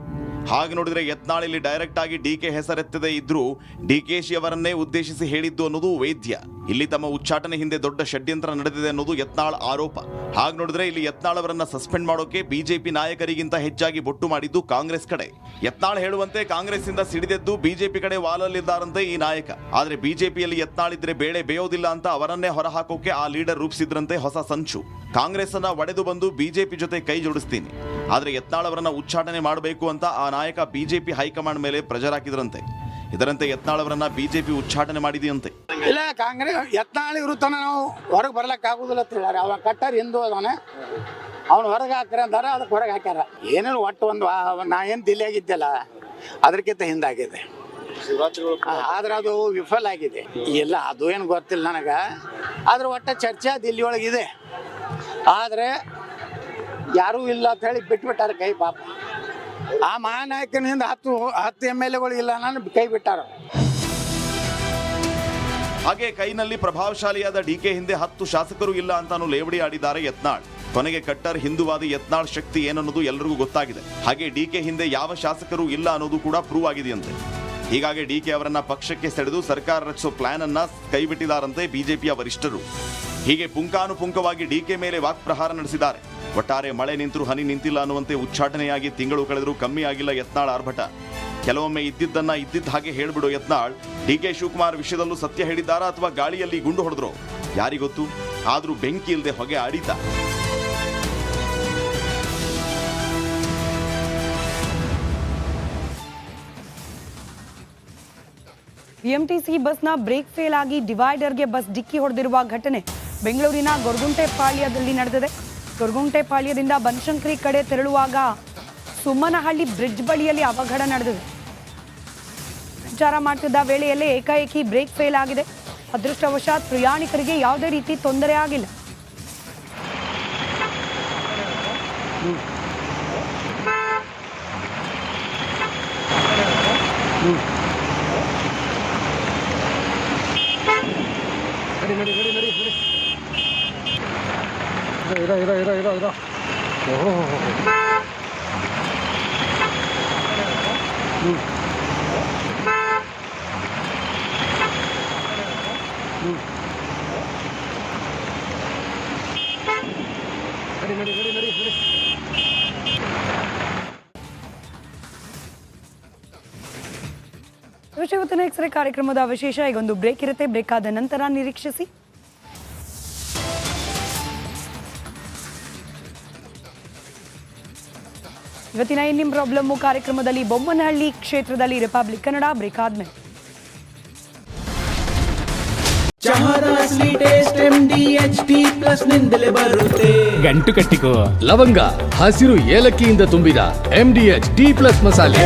ಹಾಗೆ ನೋಡಿದ್ರೆ ಯತ್ನಾಳ್ ಇಲ್ಲಿ ಡೈರೆಕ್ಟ್ ಆಗಿ ಡಿ ಡಿಕೆ ಹೆಸರೆತ್ತದೇ ಇದ್ರೂ ಶಿ ಅವರನ್ನೇ ಉದ್ದೇಶಿಸಿ ಹೇಳಿದ್ದು ಅನ್ನೋದು ವೈದ್ಯ. ಇಲ್ಲಿ ತಮ್ಮ ಉಚ್ಚಾಟನೆ ಹಿಂದೆ ದೊಡ್ಡ ಷಡ್ಯಂತ್ರ ನಡೆದಿದೆ ಅನ್ನೋದು ಯತ್ನಾಳ್ ಆರೋಪ. ಹಾಗೆ ನೋಡಿದ್ರೆ ಇಲ್ಲಿ ಯತ್ನಾಳ್ ಅವರನ್ನ ಸಸ್ಪೆಂಡ್ ಮಾಡೋಕೆ ಬಿಜೆಪಿ ನಾಯಕರಿಗಿಂತ ಹೆಚ್ಚಾಗಿ ಬೊಟ್ಟು ಮಾಡಿದ್ದು ಕಾಂಗ್ರೆಸ್ ಕಡೆ. ಯತ್ನಾಳ್ ಹೇಳುವಂತೆ ಕಾಂಗ್ರೆಸ್ ಇಂದ ಸಿಡಿದೆದ್ದು ಬಿಜೆಪಿ ಕಡೆ ವಾಲಲ್ಲಿದ್ದಾರಂತೆ ಈ ನಾಯಕ. ಆದ್ರೆ ಬಿಜೆಪಿಯಲ್ಲಿ ಯತ್ನಾಳ್ ಇದ್ರೆ ಬೇಳೆ ಬೇಯೋದಿಲ್ಲ ಅಂತ ಅವರನ್ನೇ ಹೊರಹಾಕೋಕೆ ಆ ಲೀಡರ್ ರೂಪಿಸಿದ್ರಂತೆ ಹೊಸ ಸಂಚು. ಕಾಂಗ್ರೆಸ್ ಅನ್ನ ಒಡೆದು ಬಂದು ಬಿಜೆಪಿ ಜೊತೆ ಕೈ ಜೋಡಿಸ್ತೀನಿ. ಆದ್ರೆ ಯತ್ನಾಳ್ ಅವರನ್ನ ಉಚ್ಚಾಟನೆ ಮಾಡಬೇಕು ಅಂತ ಆ ನಾಯಕ ಬಿಜೆಪಿ ಹೈಕಮಾಂಡ್ ಮೇಲೆ ಪ್ರೆಜರ್ ಹಾಕಿದ್ರಂತೆ. ಇದರಂತೆ ಯತ್ನಾಳ್ ಅವರನ್ನ ಬಿಜೆಪಿ ಉಚ್ಚಾಟನೆ ಮಾಡಿದೆಯಂತೆ. ಇಲ್ಲ, ಕಾಂಗ್ರೆಸ್, ಯತ್ನಾಳ್ ಇರುತ್ತಾನ ನಾವು ಹೊರಗೆ ಬರ್ಲಕ್ಕೆ ಆಗುದಿಲ್ಲ ಅಂತ ಹೇಳ್ಯಾರ ಅವ ಕಟ್ಟಾರ ಹಿಂದೂ ಅದಾನೆ. ಅವ್ನು ಹೊರಗೆ ಹಾಕ್ರೆ ಅಂದಾರ ಅದಕ್ಕೆ ಹೊರಗೆ ಹಾಕ್ಯಾರ. ಏನೇನು ಒಟ್ಟು ಒಂದು ನಾ ಏನು ದಿಲ್ಲಿ ಆಗಿದ್ದಲ್ಲ ಅದಕ್ಕಿಂತ ಹಿಂದಾಗಿದೆ. ಆದ್ರೆ ಅದು ವಿಫಲ ಆಗಿದೆ. ಇಲ್ಲ, ಅದು ಏನು ಗೊತ್ತಿಲ್ಲ ನನಗೆ. ಆದ್ರೆ ಒಟ್ಟ ಚರ್ಚೆ ದಿಲ್ಲಿ ಒಳಗಿದೆ ಆದ್ರೆ ಯಾರೂ ಇಲ್ಲ ಅಂತ ಹೇಳಿ ಬಿಟ್ಬಿಟ್ಟಾರೆ ಕೈ ಪಾಪ. ಆ ಮಹಾನಾಯಕನಿಂದ ಹತ್ತು ಹತ್ತು ಎಂ ಎಲ್ ಎಗಳು ಇಲ್ಲ ನಾನು ಕೈ ಬಿಟ್ಟಾರ. ಹಾಗೆ ಕೈನಲ್ಲಿ ಪ್ರಭಾವಶಾಲಿಯಾದ ಡಿ ಕೆ ಹಿಂದೆ ಹತ್ತು ಶಾಸಕರು ಇಲ್ಲ ಅಂತಾನು ಲೇವಡಿ ಆಡಿದ್ದಾರೆ ಯತ್ನಾಳ್. ಕೊನೆಗೆ ಕಟ್ಟರ್ ಹಿಂದುವಾದಿ ಯತ್ನಾಳ್ ಶಕ್ತಿ ಏನನ್ನೋದು ಎಲ್ಲರಿಗೂ ಗೊತ್ತಾಗಿದೆ. ಹಾಗೆ ಡಿಕೆ ಹಿಂದೆ ಯಾವ ಶಾಸಕರು ಇಲ್ಲ ಅನ್ನೋದು ಕೂಡ ಪ್ರೂವ್ ಆಗಿದೆಯಂತೆ. ಹೀಗಾಗಿ ಡಿಕೆ ಅವರನ್ನ ಪಕ್ಷಕ್ಕೆ ಸೆಳೆದು ಸರ್ಕಾರ ರಚಿಸೋ ಪ್ಲಾನ್ ಅನ್ನ ಕೈಬಿಟ್ಟಿದ್ದಾರಂತೆ ಬಿಜೆಪಿಯ ವರಿಷ್ಠರು. ಹೀಗೆ ಪುಂಕಾನುಪುಂಕವಾಗಿ ಡಿಕೆ ಮೇಲೆ ವಾಕ್ಪ್ರಹಾರ ನಡೆಸಿದ್ದಾರೆ. ಒಟ್ಟಾರೆ ಮಳೆ ನಿಂತರು ಹನಿ ನಿಂತಿಲ್ಲ ಅನ್ನುವಂತೆ ಉಚ್ಚಾಟನೆಯಾಗಿ ತಿಂಗಳು ಕಳೆದರೂ ಕಮ್ಮಿ ಆಗಿಲ್ಲ ಯತ್ನಾಳ್ ಆರ್ಭಟ. ಕೆಲವೊಮ್ಮೆ ಇದ್ದಿದ್ದನ್ನ ಇದ್ದಿದ್ದ ಹಾಗೆ ಹೇಳ್ಬಿಡು ಯತ್ನಾಳ್. ಡಿ ಕೆ ಶಿವಕುಮಾರ್ ವಿಷಯದಲ್ಲೂ ಸತ್ಯ ಹೇಳಿದ್ದಾರಾ ಅಥವಾ ಗಾಳಿಯಲ್ಲಿ ಗುಂಡು ಹೊಡೆದ್ರು? ಯಾರಿಗೊತ್ತು? ಆದರೂ ಬೆಂಕಿ ಇಲ್ಲದೆ ಹೊಗೆ ಆಡೀತ? ಬಿಎಂಟಿಸಿ ಬಸ್ನ ಬ್ರೇಕ್ ಫೇಲ್ ಆಗಿ ಡಿವೈಡರ್ಗೆ ಬಸ್ ಡಿಕ್ಕಿ ಹೊಡೆದಿರುವ ಘಟನೆ ಬೆಂಗಳೂರಿನ ಗೊರಗುಂಟೆಪಾಳ್ಯದಲ್ಲಿ ನಡೆದಿದೆ. ಗೊರಗುಂಟೆಪಾಳ್ಯದಿಂದ ಬನಶಂಕರಿ ಕಡೆ ತೆರಳುವಾಗ ಸುಮ್ಮನಹಳ್ಳಿ ಬ್ರಿಡ್ಜ್ ಬಳಿಯಲ್ಲಿ ಅವಘಡ ನಡೆದಿದೆ. ಸಂಚಾರ ಮಾಡ್ತಿದ್ದ ವೇಳೆಯಲ್ಲೇ ಏಕಾಏಕಿ ಬ್ರೇಕ್ ಫೇಲ್ ಆಗಿದೆ. ಅದೃಷ್ಟವಶಾತ್ ಪ್ರಯಾಣಿಕರಿಗೆ ಯಾವುದೇ ರೀತಿ ತೊಂದರೆ ಆಗಿಲ್ಲ. ನಡಿ ನಡಿ ನಡಿ ನಡಿ ಇರ ಇರ ಇರ ಇರ ಇರ ಓಹೋ ಹ್ಞೂ ಹ್ಞೂ ನಡಿ ನಡಿ ನಡಿ ಇವತ್ತಿನ ಎಕ್ಸ್ರೇ ಕಾರ್ಯಕ್ರಮದ ವಿಶೇಷ ಈಗೊಂದು ಬ್ರೇಕ್ ಇರುತ್ತೆ. ಬ್ರೇಕ್ ಆದ ನಂತರ ನಿರೀಕ್ಷಿಸಿ. ಇವತ್ತಿನ ಇನ್ನಿಮ್ ಪ್ರಾಬ್ಲಮ್ಮು ಕಾರ್ಯಕ್ರಮದಲ್ಲಿ ಬೊಮ್ಮನಹಳ್ಳಿ ಕ್ಷೇತ್ರದಲ್ಲಿ ರಿಪಬ್ಲಿಕ್ ಕನ್ನಡ ಬ್ರೇಕ್ ಆದ್ಮೇಲೆ ಗಂಟು ಕಟ್ಟಿಕೋ. ಲವಂಗ ಹಸಿರು ಏಲಕ್ಕಿಯಿಂದ ತುಂಬಿದ ಎಂಡಿಎಚ್ ಡಿ ಪ್ಲಸ್ ಮಸಾಲೆ.